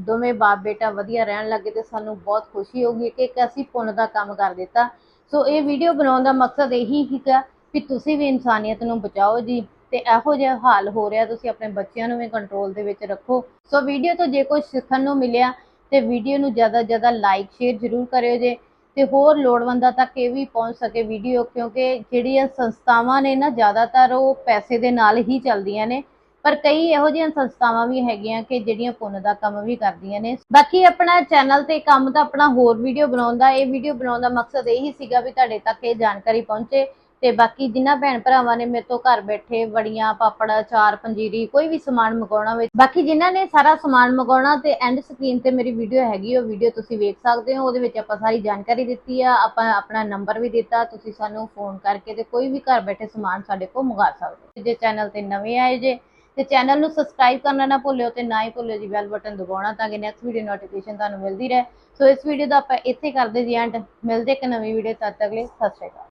ਦੋਵੇਂ ਬਾਪ ਬੇਟਾ ਵਧੀਆ ਰਹਿਣ ਲੱਗੇ ਤੇ ਸਾਨੂੰ ਬਹੁਤ ਖੁਸ਼ੀ ਹੋਊਗੀ ਕਿ ਇੱਕ ਅਸੀਂ ਪੁੰਨ ਦਾ ਕੰਮ ਕਰ ਦਿੱਤਾ। ਸੋ ਇਹ ਵੀਡੀਓ ਬਣਾਉਣ ਦਾ ਮਕਸਦ ਇਹੀ ਸੀਗਾ ਵੀ ਤੁਸੀਂ ਵੀ ਇਨਸਾਨੀਅਤ ਨੂੰ ਬਚਾਓ ਜੀ ਤੇ ਇਹੋ ਜਿਹਾ ਹਾਲ ਹੋ ਰਿਹਾ, ਤੁਸੀਂ ਆਪਣੇ ਬੱਚਿਆਂ ਨੂੰ ਵੀ ਕੰਟਰੋਲ ਦੇ ਵਿੱਚ ਰੱਖੋ। ਸੋ ਵੀਡੀਓ ਤੋਂ ਜੇ ਕੁਝ ਸਿੱਖਣ ਨੂੰ ਮਿਲਿਆ ਤੇ ਵੀਡੀਓ ਨੂੰ ਜ਼ਿਆਦਾ ਜ਼ਿਆਦਾ ਲਾਈਕ ਸ਼ੇਅਰ ਜ਼ਰੂਰ ਕਰਿਓ ਜੇ ਤੇ ਹੋਰ ਲੋੜਵੰਦਾਂ ਤੱਕ ਇਹ ਵੀ ਪਹੁੰਚ ਸਕੇ ਵੀਡੀਓ ਕਿਉਂਕਿ ਜਿਹੜੀਆਂ ਸੰਸਥਾਵਾਂ ਨੇ ਨਾ ਜ਼ਿਆਦਾਤਰ ਉਹ ਪੈਸੇ ਦੇ ਨਾਲ ਹੀ ਚੱਲਦੀਆਂ ਨੇ, ਪਰ ਕਈ ਇਹੋ ਜਿਹੀਆਂ ਸੰਸਥਾਵਾਂ ਵੀ ਹੈਗੀਆਂ ਕਿ ਜਿਹੜੀਆਂ ਪੁੰਨ ਦਾ ਕੰਮ ਵੀ ਕਰਦੀਆਂ ਨੇ। ਬਾਕੀ ਆਪਣਾ ਚੈਨਲ ਤੇ ਕੰਮ ਤਾਂ ਆਪਣਾ ਹੋਰ ਵੀਡੀਓ ਬਣਾਉਣ ਦਾ, ਇਹ ਵੀਡੀਓ ਬਣਾਉਣ ਦਾ ਮਕਸਦ ਇਹੀ ਸੀਗਾ ਵੀ ਤੁਹਾਡੇ ਤੱਕ ਇਹ ਜਾਣਕਾਰੀ ਪਹੁੰਚੇ। ਤੇ ਬਾਕੀ ਜਿਨ੍ਹਾਂ ਭੈਣ ਭਰਾਵਾਂ ਨੇ ਮੇਰੇ ਤੋਂ ਘਰ ਬੈਠੇ ਵੜੀਆਂ, ਪਾਪੜ, ਅਚਾਰ, ਪੰਜੀਰੀ, ਕੋਈ ਵੀ ਸਮਾਨ ਮੰਗਾਉਣਾ ਹੋਵੇ, ਬਾਕੀ ਜਿਨ੍ਹਾਂ ਨੇ ਸਾਰਾ ਸਮਾਨ ਮੰਗਾਉਣਾ ਤੇ ਐਂਡ ਸਕਰੀਨ ਤੇ ਮੇਰੀ ਵੀਡੀਓ ਹੈਗੀ ਉਹ ਵੀਡੀਓ ਤੁਸੀਂ ਵੇਖ ਸਕਦੇ ਹੋ, ਉਹਦੇ ਵਿੱਚ ਆਪਾਂ ਸਾਰੀ ਜਾਣਕਾਰੀ ਦਿੱਤੀ ਆ, ਆਪਾਂ ਆਪਣਾ ਨੰਬਰ ਵੀ ਦਿੱਤਾ, ਤੁਸੀਂ ਸਾਨੂੰ ਫੋਨ ਕਰਕੇ ਤੇ ਕੋਈ ਵੀ ਘਰ ਬੈਠੇ ਸਮਾਨ ਸਾਡੇ ਕੋਲ ਮੰਗਾ ਸਕਦੇ ਹੋ। ਜੇ ਚੈਨਲ ਤੇ ਨਵੇਂ ਆਏ ਜੇ, ਤੇ ਚੈਨਲ ਨੂੰ ਸਬਸਕ੍ਰਾਈਬ ਕਰਨਾ ਨਾ ਭੁੱਲਿਓ ਤੇ ਨਾ ਹੀ ਭੁੱਲਿਓ ਜੀ ਬੈਲ ਬਟਨ ਦਬਾਉਣਾ ਤਾਂ ਕਿ ਨੈਕਸਟ ਵੀਡੀਓ ਨੋਟੀਫਿਕੇਸ਼ਨ ਤੁਹਾਨੂੰ ਮਿਲਦੀ ਰਹੇ। ਸੋ ਇਸ ਵੀਡੀਓ ਦਾ ਆਪਾਂ ਇੱਥੇ ਕਰਦੇ ਜੀ ਐਂਡ ਮਿਲਦੇ ਇੱਕ ਨਵੀਂ ਵੀਡੀਓ ਤਦ ਤੱਕ ਲਈ ਸਤਿ ਸ਼੍ਰੀ ਅਕਾਲ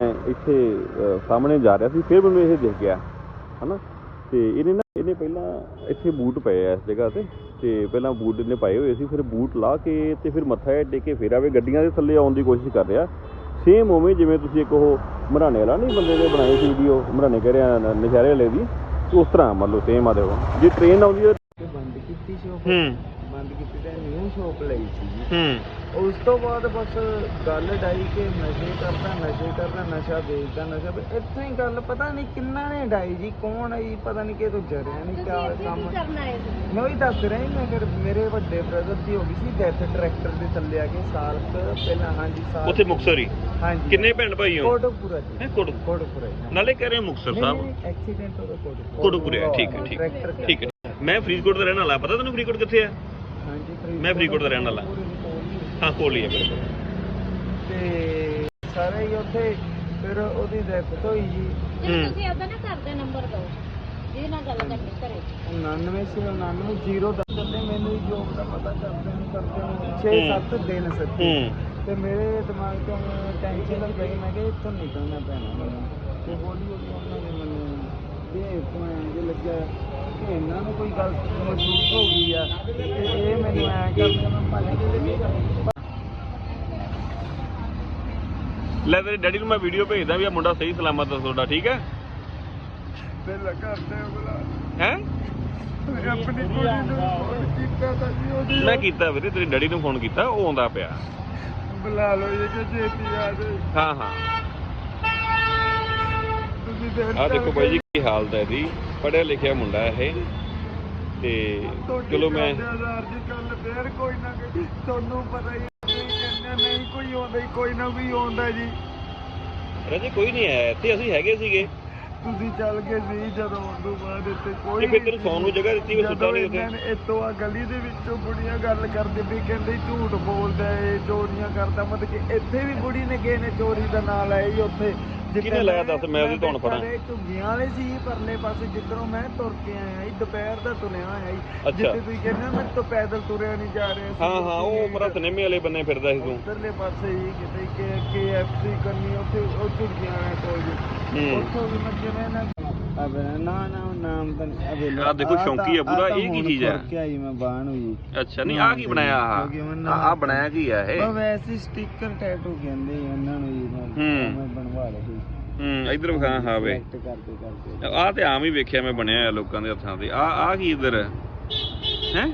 ਮੈਂ ਇੱਥੇ ਸਾਹਮਣੇ ਜਾ ਰਿਹਾ ਸੀ ਫਿਰ ਮੈਨੂੰ ਇਹ ਦਿਖ ਗਿਆ ਹਨਾ? ਤੇ ਇਹਨੇ ਨਾ ਇਹਨੇ ਪਹਿਲਾਂ ਇੱਥੇ ਬੂਟ ਪਏ ਆ ਇਸ ਜਗ੍ਹਾ ਤੇ ਤੇ ਪਹਿਲਾਂ ਬੂਟ ਇਹਨੇ ਪਾਏ ਹੋਏ ਸੀ ਫਿਰ ਬੂਟ ਲਾ ਕੇ ਤੇ ਫਿਰ ਮੱਥਾ ਜਿਹਾ ਟੇਕ ਕੇ ਫਿਰ ਆਵੇ ਗੱਡੀਆਂ ਦੇ ਥੱਲੇ ਆਉਣ ਦੀ ਕੋਸ਼ਿਸ਼ ਕਰ ਰਿਹਾ। ਸੇਮ ਉਵੇਂ ਜਿਵੇਂ ਤੁਸੀਂ ਇੱਕ ਉਹ ਮਰਾਣੇ ਵਾਲਾ ਨਹੀਂ ਬੰਦੇ ਨੇ ਬਣਾਈ ਸੀ ਵੀਡੀਓ ਮਰਾਣੇ ਕਹਿ ਰਿਹਾ ਨਸ਼ਹਿਰੇ ਵਾਲੇ ਦੀ ਉਸ ਤਰ੍ਹਾਂ ਮੰਨ ਲਓ ਸੇਮ ਆ ਦੇਖੋ। ਜੇ ਟ੍ਰੇਨ ਆਉਂਦੀ ਹੈ ਤੇ ਬੰਦ ਕੀਤੀ ਸ਼ੋਪ ਹੂੰ। ਨਿਊ ਸ਼ੋਪ ਲਈ ਸੀ। ਹੂੰ। ਉਸ ਤੋਂ ਬਾਅਦ ਬਸ ਗੱਲ ਡਾਈ ਕਿ ਨਸ਼ੇ ਕਰਦਾ ਨਸ਼ੇ ਕਰਦਾ ਨਸ਼ਾ ਵੇਚਦਾ ਨਸ਼ਾ ਵੇ- ਇੱਥੋਂ ਹੀ ਗੱਲ ਪਤਾ ਨਹੀਂ ਕਿੰਨਾ ਨੇ ਡਾਈ ਜੀ ਕੌਣ ਹੈ ਜੀ ਪਤਾ ਨਹੀਂ ਕਿਤੋਂ ਜਰਿਆ ਨਹੀਂ ਕਿਆ ਕੰਮ ਮੈਂ ਉਹੀ ਦੱਸ ਰਿਹਾ ਜੀ ਮੈਂ ਫਿਰ ਮੇਰੇ ਵੱਡੇ ਬ੍ਰਦਰ ਦੀ ਹੋ ਗਈ ਸੀ ਡੈਥ ਟਰੈਕਟਰ ਦੇ ਥੱਲੇ ਆ ਕੇ ਸਾਲ ਕੁ ਪਹਿਲਾਂ ਹਾਂਜੀ ਸਾਲ ਉੱਥੇ ਮੁਕਸਰੀ ਹਾਂਜੀ। ਕਿੰਨੇ ਭੈਣ ਭਾਈ ਹੋ? ਕੋਟਕਪੂਰਾ ਜੀ। ਹੈ ਕੋਟ ਕੋਟਕਪੂਰਾ ਜੀ। ਨਾਲੇ ਕਹਿ ਰਹੇ ਹੋ ਮੁਕਤਸਰ ਸਾਹਿਬ। ਐਕਸੀਡੈਂਟ ਹੋ ਗਿਆ ਕੋਟਕਪੂਰਾ। ਕੋਟਕਪੂਰੇ ਆ, ਠੀਕ ਹੈ, ਠੀਕ ਹੈ, ਠੀਕ ਹੈ। ਮੈਂ ਫਰੀਦਕੋਟ ਦਾ ਰਹਿਣ ਵਾਲਾ ਪਤਾ ਤੈਨੂੰ ਫਰੀਦਕੋਟ ਕਿੱਥੇ ਆ? ਮੈਂ ਫਰੀਦਕੋਟ ਦਾ ਰਹਿਣ ਵਾਲਾ। ਕੋਲ ਹੀ ਹੈ। ਹਾਂ ਕੋਲ ਹੀ ਆ ਬਿਲਕੁਲ ਤੇ ਸਾਰੇ ਹੀ ਉੱਥੇ ਫਿਰ ਉਹਦੀ ਡੈਥ ਹੋਈ ਜੀ। ਹੂੰ। ਤੁਸੀਂ ਆਪਦਾ ਨਾ ਘਰ ਦਾ ਨੰਬਰ ਦਿਓ। ਜਿਹਦੇ ਨਾਲ ਗੱਲ ਕਰਨੀ ਘਰੇ। 99 ਸੀ 99 ਜ਼ੀਰੋ ਦੱਸ ਦਿੰਦੇ ਮੈਨੂੰ ਹੀ ਜੋਬ ਦਾ ਪਤਾ ਕਰਦੇ ਨੂੰ ਕਰਦੇ ਨੂੰ। 6 7 ਦਿਨ ਹੂੰ। ਤੇ ਮੇਰੇ ਦਿਮਾਗ ਤੋਂ ਟੈਨਸ਼ਨ ਲੱਗ ਗਈ ਮੈਂ ਕਿ ਇੱਥੋਂ ਨਿਕਲਣਾ ਪੈਣਾ। ਮੈਨੂੰ ਤੇ ਹੌਲੀ ਹੌਲੀ ਉਹਨਾਂ ਨੇ ਮੈਨੂੰ ਇਹ ਤੋਂ ਇਹ ਲੱਗਿਆ। ਕਿ ਇਹਨਾਂ ਨੂੰ ਕੋਈ ਗੱਲ ਮਹਿਸੂਸ ਹੋ ਗਈ ਆ ਤੇ ਇਹ ਮੈਨੂੰ ਐ ਕਰਦੇ ਮੈਂ ਭੱਜ ਲੈ ਤੇਰੇ ਡੈਡੀ ਨੂੰ ਮੈਂ ਵੀਡੀਓ ਭੇਜਦਾ ਵੀ ਆ ਮੁੰਡਾ ਸਹੀ ਸਲਾਮਤ ਆ ਤੁਹਾਡਾ ਠੀਕ ਹੈ? ਤੇ ਕਰਦੇ ਬੁਲਾ ਹੈ? ਆਪਣੀ ਕੁੜੀ ਨੂੰ ਫੋਨ ਕੀਤਾ ਤਾਂ ਜੀ ਉਹਦੀ ਮੈਂ ਕੀਤਾ ਵੀਰੇ ਤੇਰੇ ਡੈਡੀ ਨੂੰ ਫੋਨ ਕੀਤਾ ਉਹ ਆਉਂਦਾ ਪਿਆ। ਬੁਲਾ ਲਓ ਇਹ ਕਿ ਛੇਤੀ ਆ ਜਾਏ ਹਾਂ ਹਾਂ। ਤੁਸੀਂ ਆ ਦੇਖੋ ਬਾਈ ਜੀ ਕੀ ਹਾਲਤ ਹੈ ਇਹਦੀ। ਪੜਿਆ ਲਿਖਿਆ ਮੁੰਡਾ ਇਹ। ਤੇ ਚਲੋ ਮੈਂ ਹਜ਼ਾਰ ਦੀ ਗੱਲ ਫੇਰ ਕੋਈ ਨਾ ਕੋਈ ਤੁਹਾਨੂੰ ਪਤਾ ਹੀ ਹੈ, ਤੁਸੀਂ ਕਹਿੰਦੇ ਨਹੀਂ ਕੋਈ ਆਉਂਦਾ ਹੀ, ਕੋਈ ਨਾ ਕੋਈ ਆਉਂਦਾ ਜੀ। ਰਾਜੇ ਕੋਈ ਨਹੀਂ ਆਇਆ। ਇੱਥੇ ਅਸੀਂ ਹੈਗੇ ਸੀਗੇ। ਤੁਸੀਂ ਚੱਲ ਗਏ ਸੀ ਜਦੋਂ ਤੋਂ ਬਾਅਦ ਇੱਥੇ ਕੋਈ ਫਿਰ ਤੈਨੂੰ ਸੌਣ ਨੂੰ ਜਗ੍ਹਾ ਦਿੱਤੀ, ਮੈਂ ਸੁੱਤਾ ਨਹੀਂ ਉੱਥੇ। ਇੱਥੋਂ ਆ ਗਲੀ ਦੇ ਵਿੱਚੋਂ ਬੁੜੀਆਂ ਗੱਲ ਕਰਦੇ ਵੀ ਕਹਿੰਦੇ ਝੂਠ ਬੋਲਦਾ ਏ ਚੋਰੀਆਂ ਕਰਦਾ। ਮਤਲਬ ਕਿ ਇੱਥੇ ਵੀ ਬੁੜੀ ਨੇ ਕਿਸੇ ਨੇ ਚੋਰੀ ਦਾ ਨਾਂ ਲਾਇਆ ਜੀ ਉੱਥੇ। ਕਿਹਨੇ ਲਾਇਆ ਦੱਸ, ਮੈਂ ਉਹਦੀ ਧੌਣ ਫੜਾਂ। ਸਾਰੇ ਝੁੱਗੀਆਂ ਵਾਲੇ ਸੀ ਪਰਲੇ ਪਾਸੇ ਜਿੱਧਰੋਂ ਮੈਂ ਤੁਰ ਕੇ ਆਇਆ ਜੀ ਦੁਪਹਿਰ ਦਾ ਤੁਰਿਆ ਆਇਆ ਜੀ ਅੱਛਾ। ਜਿੱਥੇ ਤੁਸੀਂ ਕਹਿੰਦੇ ਮੈਂ ਤੋਂ ਪੈਦਲ ਤੁਰਿਆ ਨਹੀਂ ਜਾ ਰਿਹਾ ਸੀ। ਹਾਂ ਹਾਂ ਉਹ ਮੇਰਾ ਸਿਨੇਮੇ ਵਾਲੇ ਬੰਨੇ ਫਿਰਦਾ ਸੀ ਤੂੰ। ਉਧਰਲੇ ਪਾਸੇ ਹੀ ਕਿਤੇ ਕੇ KFC ਕਰਨੀ ਉੱਥੇ ਉਹ ਝੁੱਗੀਆਂ ਵਾਲੇ ਕੋਲ। ਉੱਥੋਂ ਵੀ ਮੈਂ ਜਿਵੇਂ ਨਾ ਅਬੇ ਨਾ ਨਾ ਉਹ ਨਾਮ ਤਾਂ ਨਹੀਂ ਅਬੇ ਆਹ ਦੇਖੋ ਸ਼ੌਂਕੀ ਆ ਪੂਰਾ, ਇਹ ਕੀ ਚੀਜ਼ ਆ? ਕੀ ਆਈ ਮੈਂ ਬਾਹਨ ਹੋਈ ਅੱਛਾ ਨਹੀਂ ਆ ਕੀ ਬਣਾਇਆ ਕਿਉਂਕਿ ਆ ਆ ਬਣਾਇਆ ਕੀ ਆ ਇਹ? ਉਹ ਵੈਸੇ ਸਟicker ਟੈਟੂ ਕਹਿੰਦੇ ਆ ਉਹਨਾਂ ਨੂੰ ਜੀ ਮੈਂ ਹੂੰ। ਮੈਂ ਬਣਵਾ ਲਿਆ ਸੀ ਹੂੰ ਇਧਰ ਵਿਖਾ ਹਾਂ ਵੇ। Select ਕਰਦੇ ਕਰਦੇ ਆ ਤੇ ਆਮ ਹੀ ਵੇਖਿਆ ਮੈਂ ਬਣਿਆ ਹੋਇਆ ਲੋਕਾਂ ਦੇ ਹੱਥਾਂ ਤੇ। ਆ ਆ ਕੀ ਇਧਰ? ਹੈ?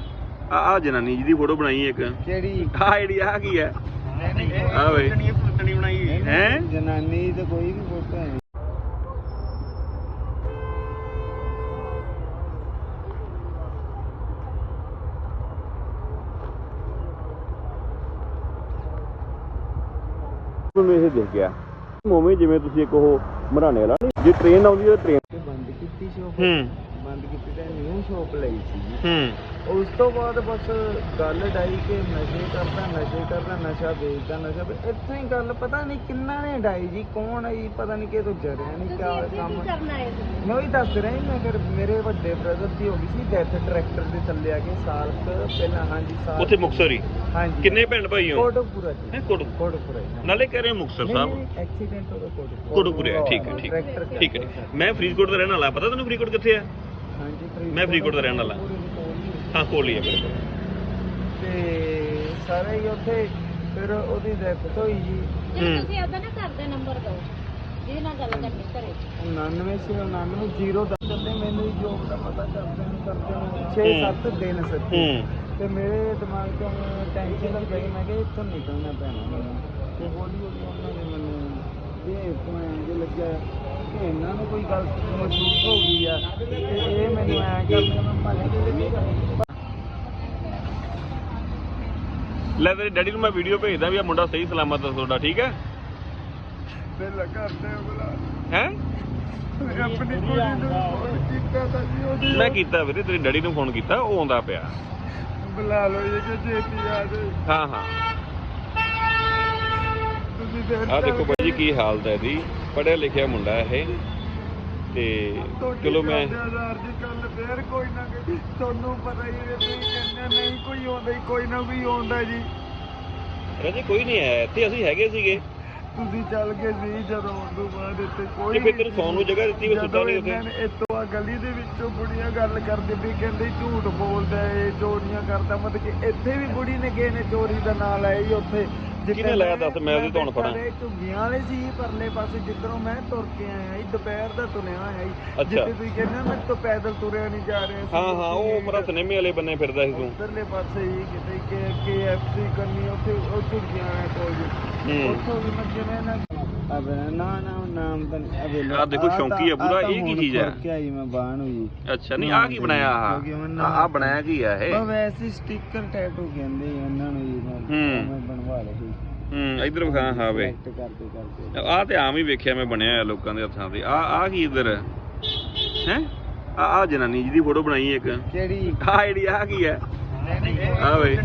ਆ ਆ ਜਨਾਨੀ ਜਿਹਦੀ ਫੋਟੋ ਬਣਾਈ ਇੱਕ। ਕਿਹੜੀ? ਆ ਜਿਹੜੀ ਆ ਕੀ ਆ? ਆ ਵੇ। ਬਣਾਈ ਹੈਂ? ਜਨਾਨੀ ਤੇ ਕੋਈ ਵੀ ਫੋਟੋ ਹੈ ਮੈਨੂੰ ਇਹ ਦਿਖ ਗਿਆ। ਮੋਵੇਂ ਜਿਵੇਂ ਤੁਸੀਂ ਇੱਕ ਉਹ ਮਰਾਣੇ ਵਾਲਾ ਨਹੀਂ ਜੇ ਟ੍ਰੇਨ ਆਉਂਦੀ ਹੈ ਟ੍ਰੇਨ ਬੰਦ ਕੀਤੀ ਸ਼ੋਪ ਹੂੰ। ਬੰਦ ਕੀਤੀ ਤੇ ਨਿਊ ਸ਼ੋਪ ਲਈ ਸੀ ਜੀ। ਹੂੰ। ਉਸ ਤੋਂ ਬਾਅਦ ਬਸ ਗੱਲ ਡਾਈ ਕਿ ਨਸ਼ੇ ਕਰਦਾ ਨਸ਼ੇ ਕਰਦਾ ਨਸ਼ਾ ਵੇਚਦਾ ਨਸ਼ਾ ਵੇ- ਇੱਥੋਂ ਹੀ ਗੱਲ ਪਤਾ ਨਹੀਂ ਕਿੰਨਾ ਨੇ ਡਾਈ ਜੀ ਕੌਣ ਹੈ ਜੀ ਪਤਾ ਨਹੀਂ ਕਿਹਦੋਂ ਜਰਿਆ ਨਹੀਂ ਕਿਆ ਕੰਮ ਮੈਂ ਉਹੀ ਦੱਸ ਰਿਹਾ ਜੀ, ਮੈਂ ਫਿਰ ਮੇਰੇ ਵੱਡੇ ਬ੍ਰਦਰ ਦੀ ਹੋ ਗਈ ਸੀ ਡੈਥ ਟਰੈਕਟਰ ਦੇ ਥੱਲੇ ਆ ਕੇ ਸਾਲ ਕੁ ਪਹਿਲਾਂ ਹਾਂਜੀ ਸਾਲ ਉੱਥੇ ਮੁਕਸਰੀ ਹਾਂਜੀ। ਕਿੰਨੇ ਭੈਣ ਭਾਈ ਹੋ? ਕੋਟਕਪੂਰਾ ਜੀ। ਹੈ ਕੋਟ ਕੋਟਕਪੂਰਾ ਜੀ ਨਾਲੇ ਕਹਿ ਰਹੇ ਹੋ ਮੁਕਤਸਰ ਸਾਹਿਬ? ਐਕਸੀਡੈਂਟ ਹੋ ਗਿਆ ਕੋਟਪੁਰੇ ਆ, ਠੀਕ ਹੈ ਠੀਕ ਹੈ ਟਰੈਕਟਰ ਠੀਕ ਹੈ ਠੀਕ ਹੈ। ਮੈਂ ਫਰੀਦਕੋਟ ਦਾ ਰਹਿਣ ਵਾਲਾ ਪਤਾ ਤੈਨੂੰ ਫਰੀਦਕੋਟ ਕਿੱਥੇ ਆ? ਮੈਂ ਫਰੀਦਕੋਟ ਦਾ ਰਹਿਣ ਵਾਲਾ। ਹਾਂ ਕੋਲ ਹੀ ਆ ਮੇਰੇ ਕੋਲ। ਤੇ ਸਾਰੇ ਹੀ ਉੱਥੇ ਫਿਰ ਉਹਦੀ ਡੈਥ ਹੋਈ ਜੀ। ਜੇ ਤੁਸੀਂ ਆਦਾ ਨਾ ਘਰ ਦਾ ਨੰਬਰ ਦਿਓ ਜਿਹਦੇ ਨਾਲ ਗੱਲ ਕਰਨੀ ਘਰੇ। 99 ਸੀ 99 ਜ਼ੀਰੋ ਦੱਸ ਦਿੰਦੇ ਮੈਨੂੰ ਹੀ ਜੋਬ ਦਾ ਪਤਾ ਕਰਦੇ ਨੂੰ ਕਰਦੇ ਨੂੰ। 6-7 ਦਿਨ ਸੱਚੀ। ਹੂੰ। ਤੇ ਮੇਰੇ ਦਿਮਾਗ ਤੋਂ ਟੈਨਸ਼ਨ ਲੱਗ ਗਈ ਮੈਂ ਕਿਹਾ ਇੱਥੋਂ ਨਿਕਲਣਾ ਪੈਣਾ। ਤੇ ਹੌਲੀ ਹੌਲੀ ਉਹਨਾਂ ਨੇ ਮੈਨੂੰ ਇਹ ਤੋਂ ਇੰਜ ਲੱਗਿਆ। ਕਿ ਇਹਨਾਂ ਨੂੰ ਕੋਈ ਗੱਲ ਮਹਿਸੂਸ ਹੋ ਗਈ ਆ ਤੇ ਇਹ ਮੈਨੂੰ ਐਂ ਕਰਦੇ ਮੈਂ ਭੱਜ ਕੇ ਤੇ ਕੀ ਲੈ ਤੇਰੇ ਡੈਡੀ ਨੂੰ ਮੈਂ ਵੀਡੀਓ ਭੇਜਦਾ ਵੀ ਆ ਮੁੰਡਾ ਸਹੀ ਸਲਾਮਤ ਆ ਤੁਹਾਡਾ ਠੀਕ ਹੈ? ਦਿਲ ਕਰਦੇ ਬੁਲਾ ਹੈ? ਆਪਣੀ ਕੁੜੀ ਨੂੰ ਫੋਨ ਕੀਤਾ ਤਾਂ ਜੀ ਉਹਦੀ ਮੈਂ ਕੀਤਾ ਵੀਰੇ ਤੇਰੇ ਡੈਡੀ ਨੂੰ ਫੋਨ ਕੀਤਾ ਉਹ ਆਉਂਦਾ ਪਿਆ। ਬੁਲਾ ਲਓ ਇਹ ਕਿ ਜੇਤੀ ਆ ਜਾਏ ਹਾਂ ਹਾਂ। ਆ ਦੇਖੋ ਬਾਈ ਜੀ ਕੀ ਹਾਲਤ ਹੈ ਇਹਦੀ। ਪੜਿਆ ਲਿਖਿਆ ਮੁੰਡਾ ਇਹ ਤੇ ਚਲੋ ਮੈਂ ਹਜ਼ਾਰ ਦੀ ਗੱਲ ਫੇਰ ਕੋਈ ਨਾ ਕੋਈ ਤੁਹਾਨੂੰ ਪਤਾ ਹੀ ਹੈ ਤੁਸੀਂ ਕਹਿੰਦੇ ਨਹੀਂ ਕੋਈ ਆਉਂਦਾ ਹੀ, ਕੋਈ ਨਾ ਕੋਈ ਆਉਂਦਾ ਜੀ। ਰਾਜੇ ਕੋਈ ਨਹੀਂ ਆਇਆ ਇੱਥੇ ਅਸੀਂ ਹੈਗੇ ਸੀਗੇ। ਤੁਸੀਂ ਚੱਲ ਗਏ ਸੀ ਜਦੋਂ ਤੋਂ ਬਾਅਦ ਇੱਥੇ ਕੋਈ ਫਿਰ ਤੈਨੂੰ ਸੌਣ ਨੂੰ ਜਗ੍ਹਾ ਦਿੱਤੀ, ਮੈਂ ਸੁੱਤਾ ਨਹੀਂ ਉੱਥੇ। ਇੱਥੋਂ ਆ ਗਲੀ ਦੇ ਵਿੱਚੋਂ ਬੁੜੀਆਂ ਗੱਲ ਕਰਦੇ ਵੀ ਕਹਿੰਦੇ ਝੂਠ ਬੋਲਦਾ ਏ ਚੋਰੀਆਂ ਕਰਦਾ ਮਤਲਬ ਕਿ ਇੱਥੇ ਵੀ ਬੁੜੀ ਨੇ ਕਿਸੇ ਨੇ ਚੋਰੀ ਦਾ ਨਾਂ ਲਾਇਆ ਜੀ ਉੱਥੇ। ਕਿਹਨੇ ਲਾਇਆ ਦੱਸ, ਮੈਂ ਉਹਦੀ ਧੌਣ ਫੜਾਂ। ਝੁੱਗੀਆਂ ਵਾਲੇ ਸੀ ਪਰਲੇ ਪਾਸੇ ਜਿੱਧਰੋਂ ਮੈਂ ਤੁਰ ਕੇ ਆਇਆ ਜੀ ਦੁਪਹਿਰ ਦਾ ਤੁਰਿਆ ਆਇਆ ਜੀ ਅੱਛਾ। ਜਿੱਥੇ ਤੁਸੀਂ ਕਹਿੰਦੇ ਹੋ, ਮੈਂ ਤੋਂ ਪੈਦਲ ਤੁਰਿਆ ਨਹੀਂ ਜਾ ਰਿਹਾ ਸੀ ਹਾਂ ਹਾਂ ਉਹ ਮੇਰਾ ਸਿਨੇਮੇ ਵਾਲੇ ਬੰਨੇ ਫਿਰਦਾ ਸੀ ਤੂੰ। ਉਧਰਲੇ ਪਾਸੇ ਹੀ ਕਿਤੇ ਕੇ KFC ਕਰਨੀ ਉੱਥੇ ਉਹ ਝੁੱਗੀਆਂ ਵਾਲੇ ਕੋਲ ਜੀ ਹੂੰ। ਉੱਥੋਂ ਵੀ ਮੈਂ ਜਿਵੇਂ ਨਾ ਅਬੇ ਨਾ ਨਾ ਨਾਮ ਤਾਂ ਅਬੇ ਆਹ ਦੇਖੋ ਸ਼ੌਂਕੀ ਆ ਪੂਰਾ, ਇਹ ਕੀ ਚੀਜ਼ ਆ? ਕੀ ਆਈ ਮੈਂ ਬਾਹਨ ਹੋਈ ਅੱਛਾ ਨਹੀਂ ਆ ਕੀ ਬਣਾਇਆ ਆ? ਆ ਬਣਾਇਆ ਕੀ ਆ ਇਹ? ਉਹ ਵੈਸੇ ਸਟicker ਟੈਟੂ ਕਹਿੰਦੇ ਆ ਉਹਨਾਂ ਨੂੰ ਜੀ ਮੈਂ ਹੂੰ। ਬਣਵਾ ਲਿਆ ਸੀ। ਹੂੰ ਇਧਰ ਵਿਖਾ ਹਾਂ ਵੇ। Select ਕਰਦੇ ਕਰਦੇ। ਆ ਤੇ ਆਮ ਹੀ ਵੇਖਿਆ ਮੈਂ ਬਣਿਆ ਹੋਇਆ ਲੋਕਾਂ ਦੇ ਹੱਥਾਂ ਤੇ। ਆ ਆ ਕੀ ਇਧਰ? ਹੈ? ਆ ਆ ਜਨਾਨੀ ਜਿਹਦੀ ਫੋਟੋ ਬਣਾਈ ਇੱਕ। ਕਿਹੜੀ? ਆ ਜਿਹੜੀ ਆ ਕੀ ਆ ਆ ਵੇ।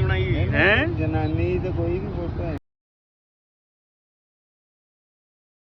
ਬਣਾਈ ਹੈਂ? ਜਨਾਨੀ ਤੇ ਕੋਈ ਵੀ ਫੋਟੋ ਹੈ।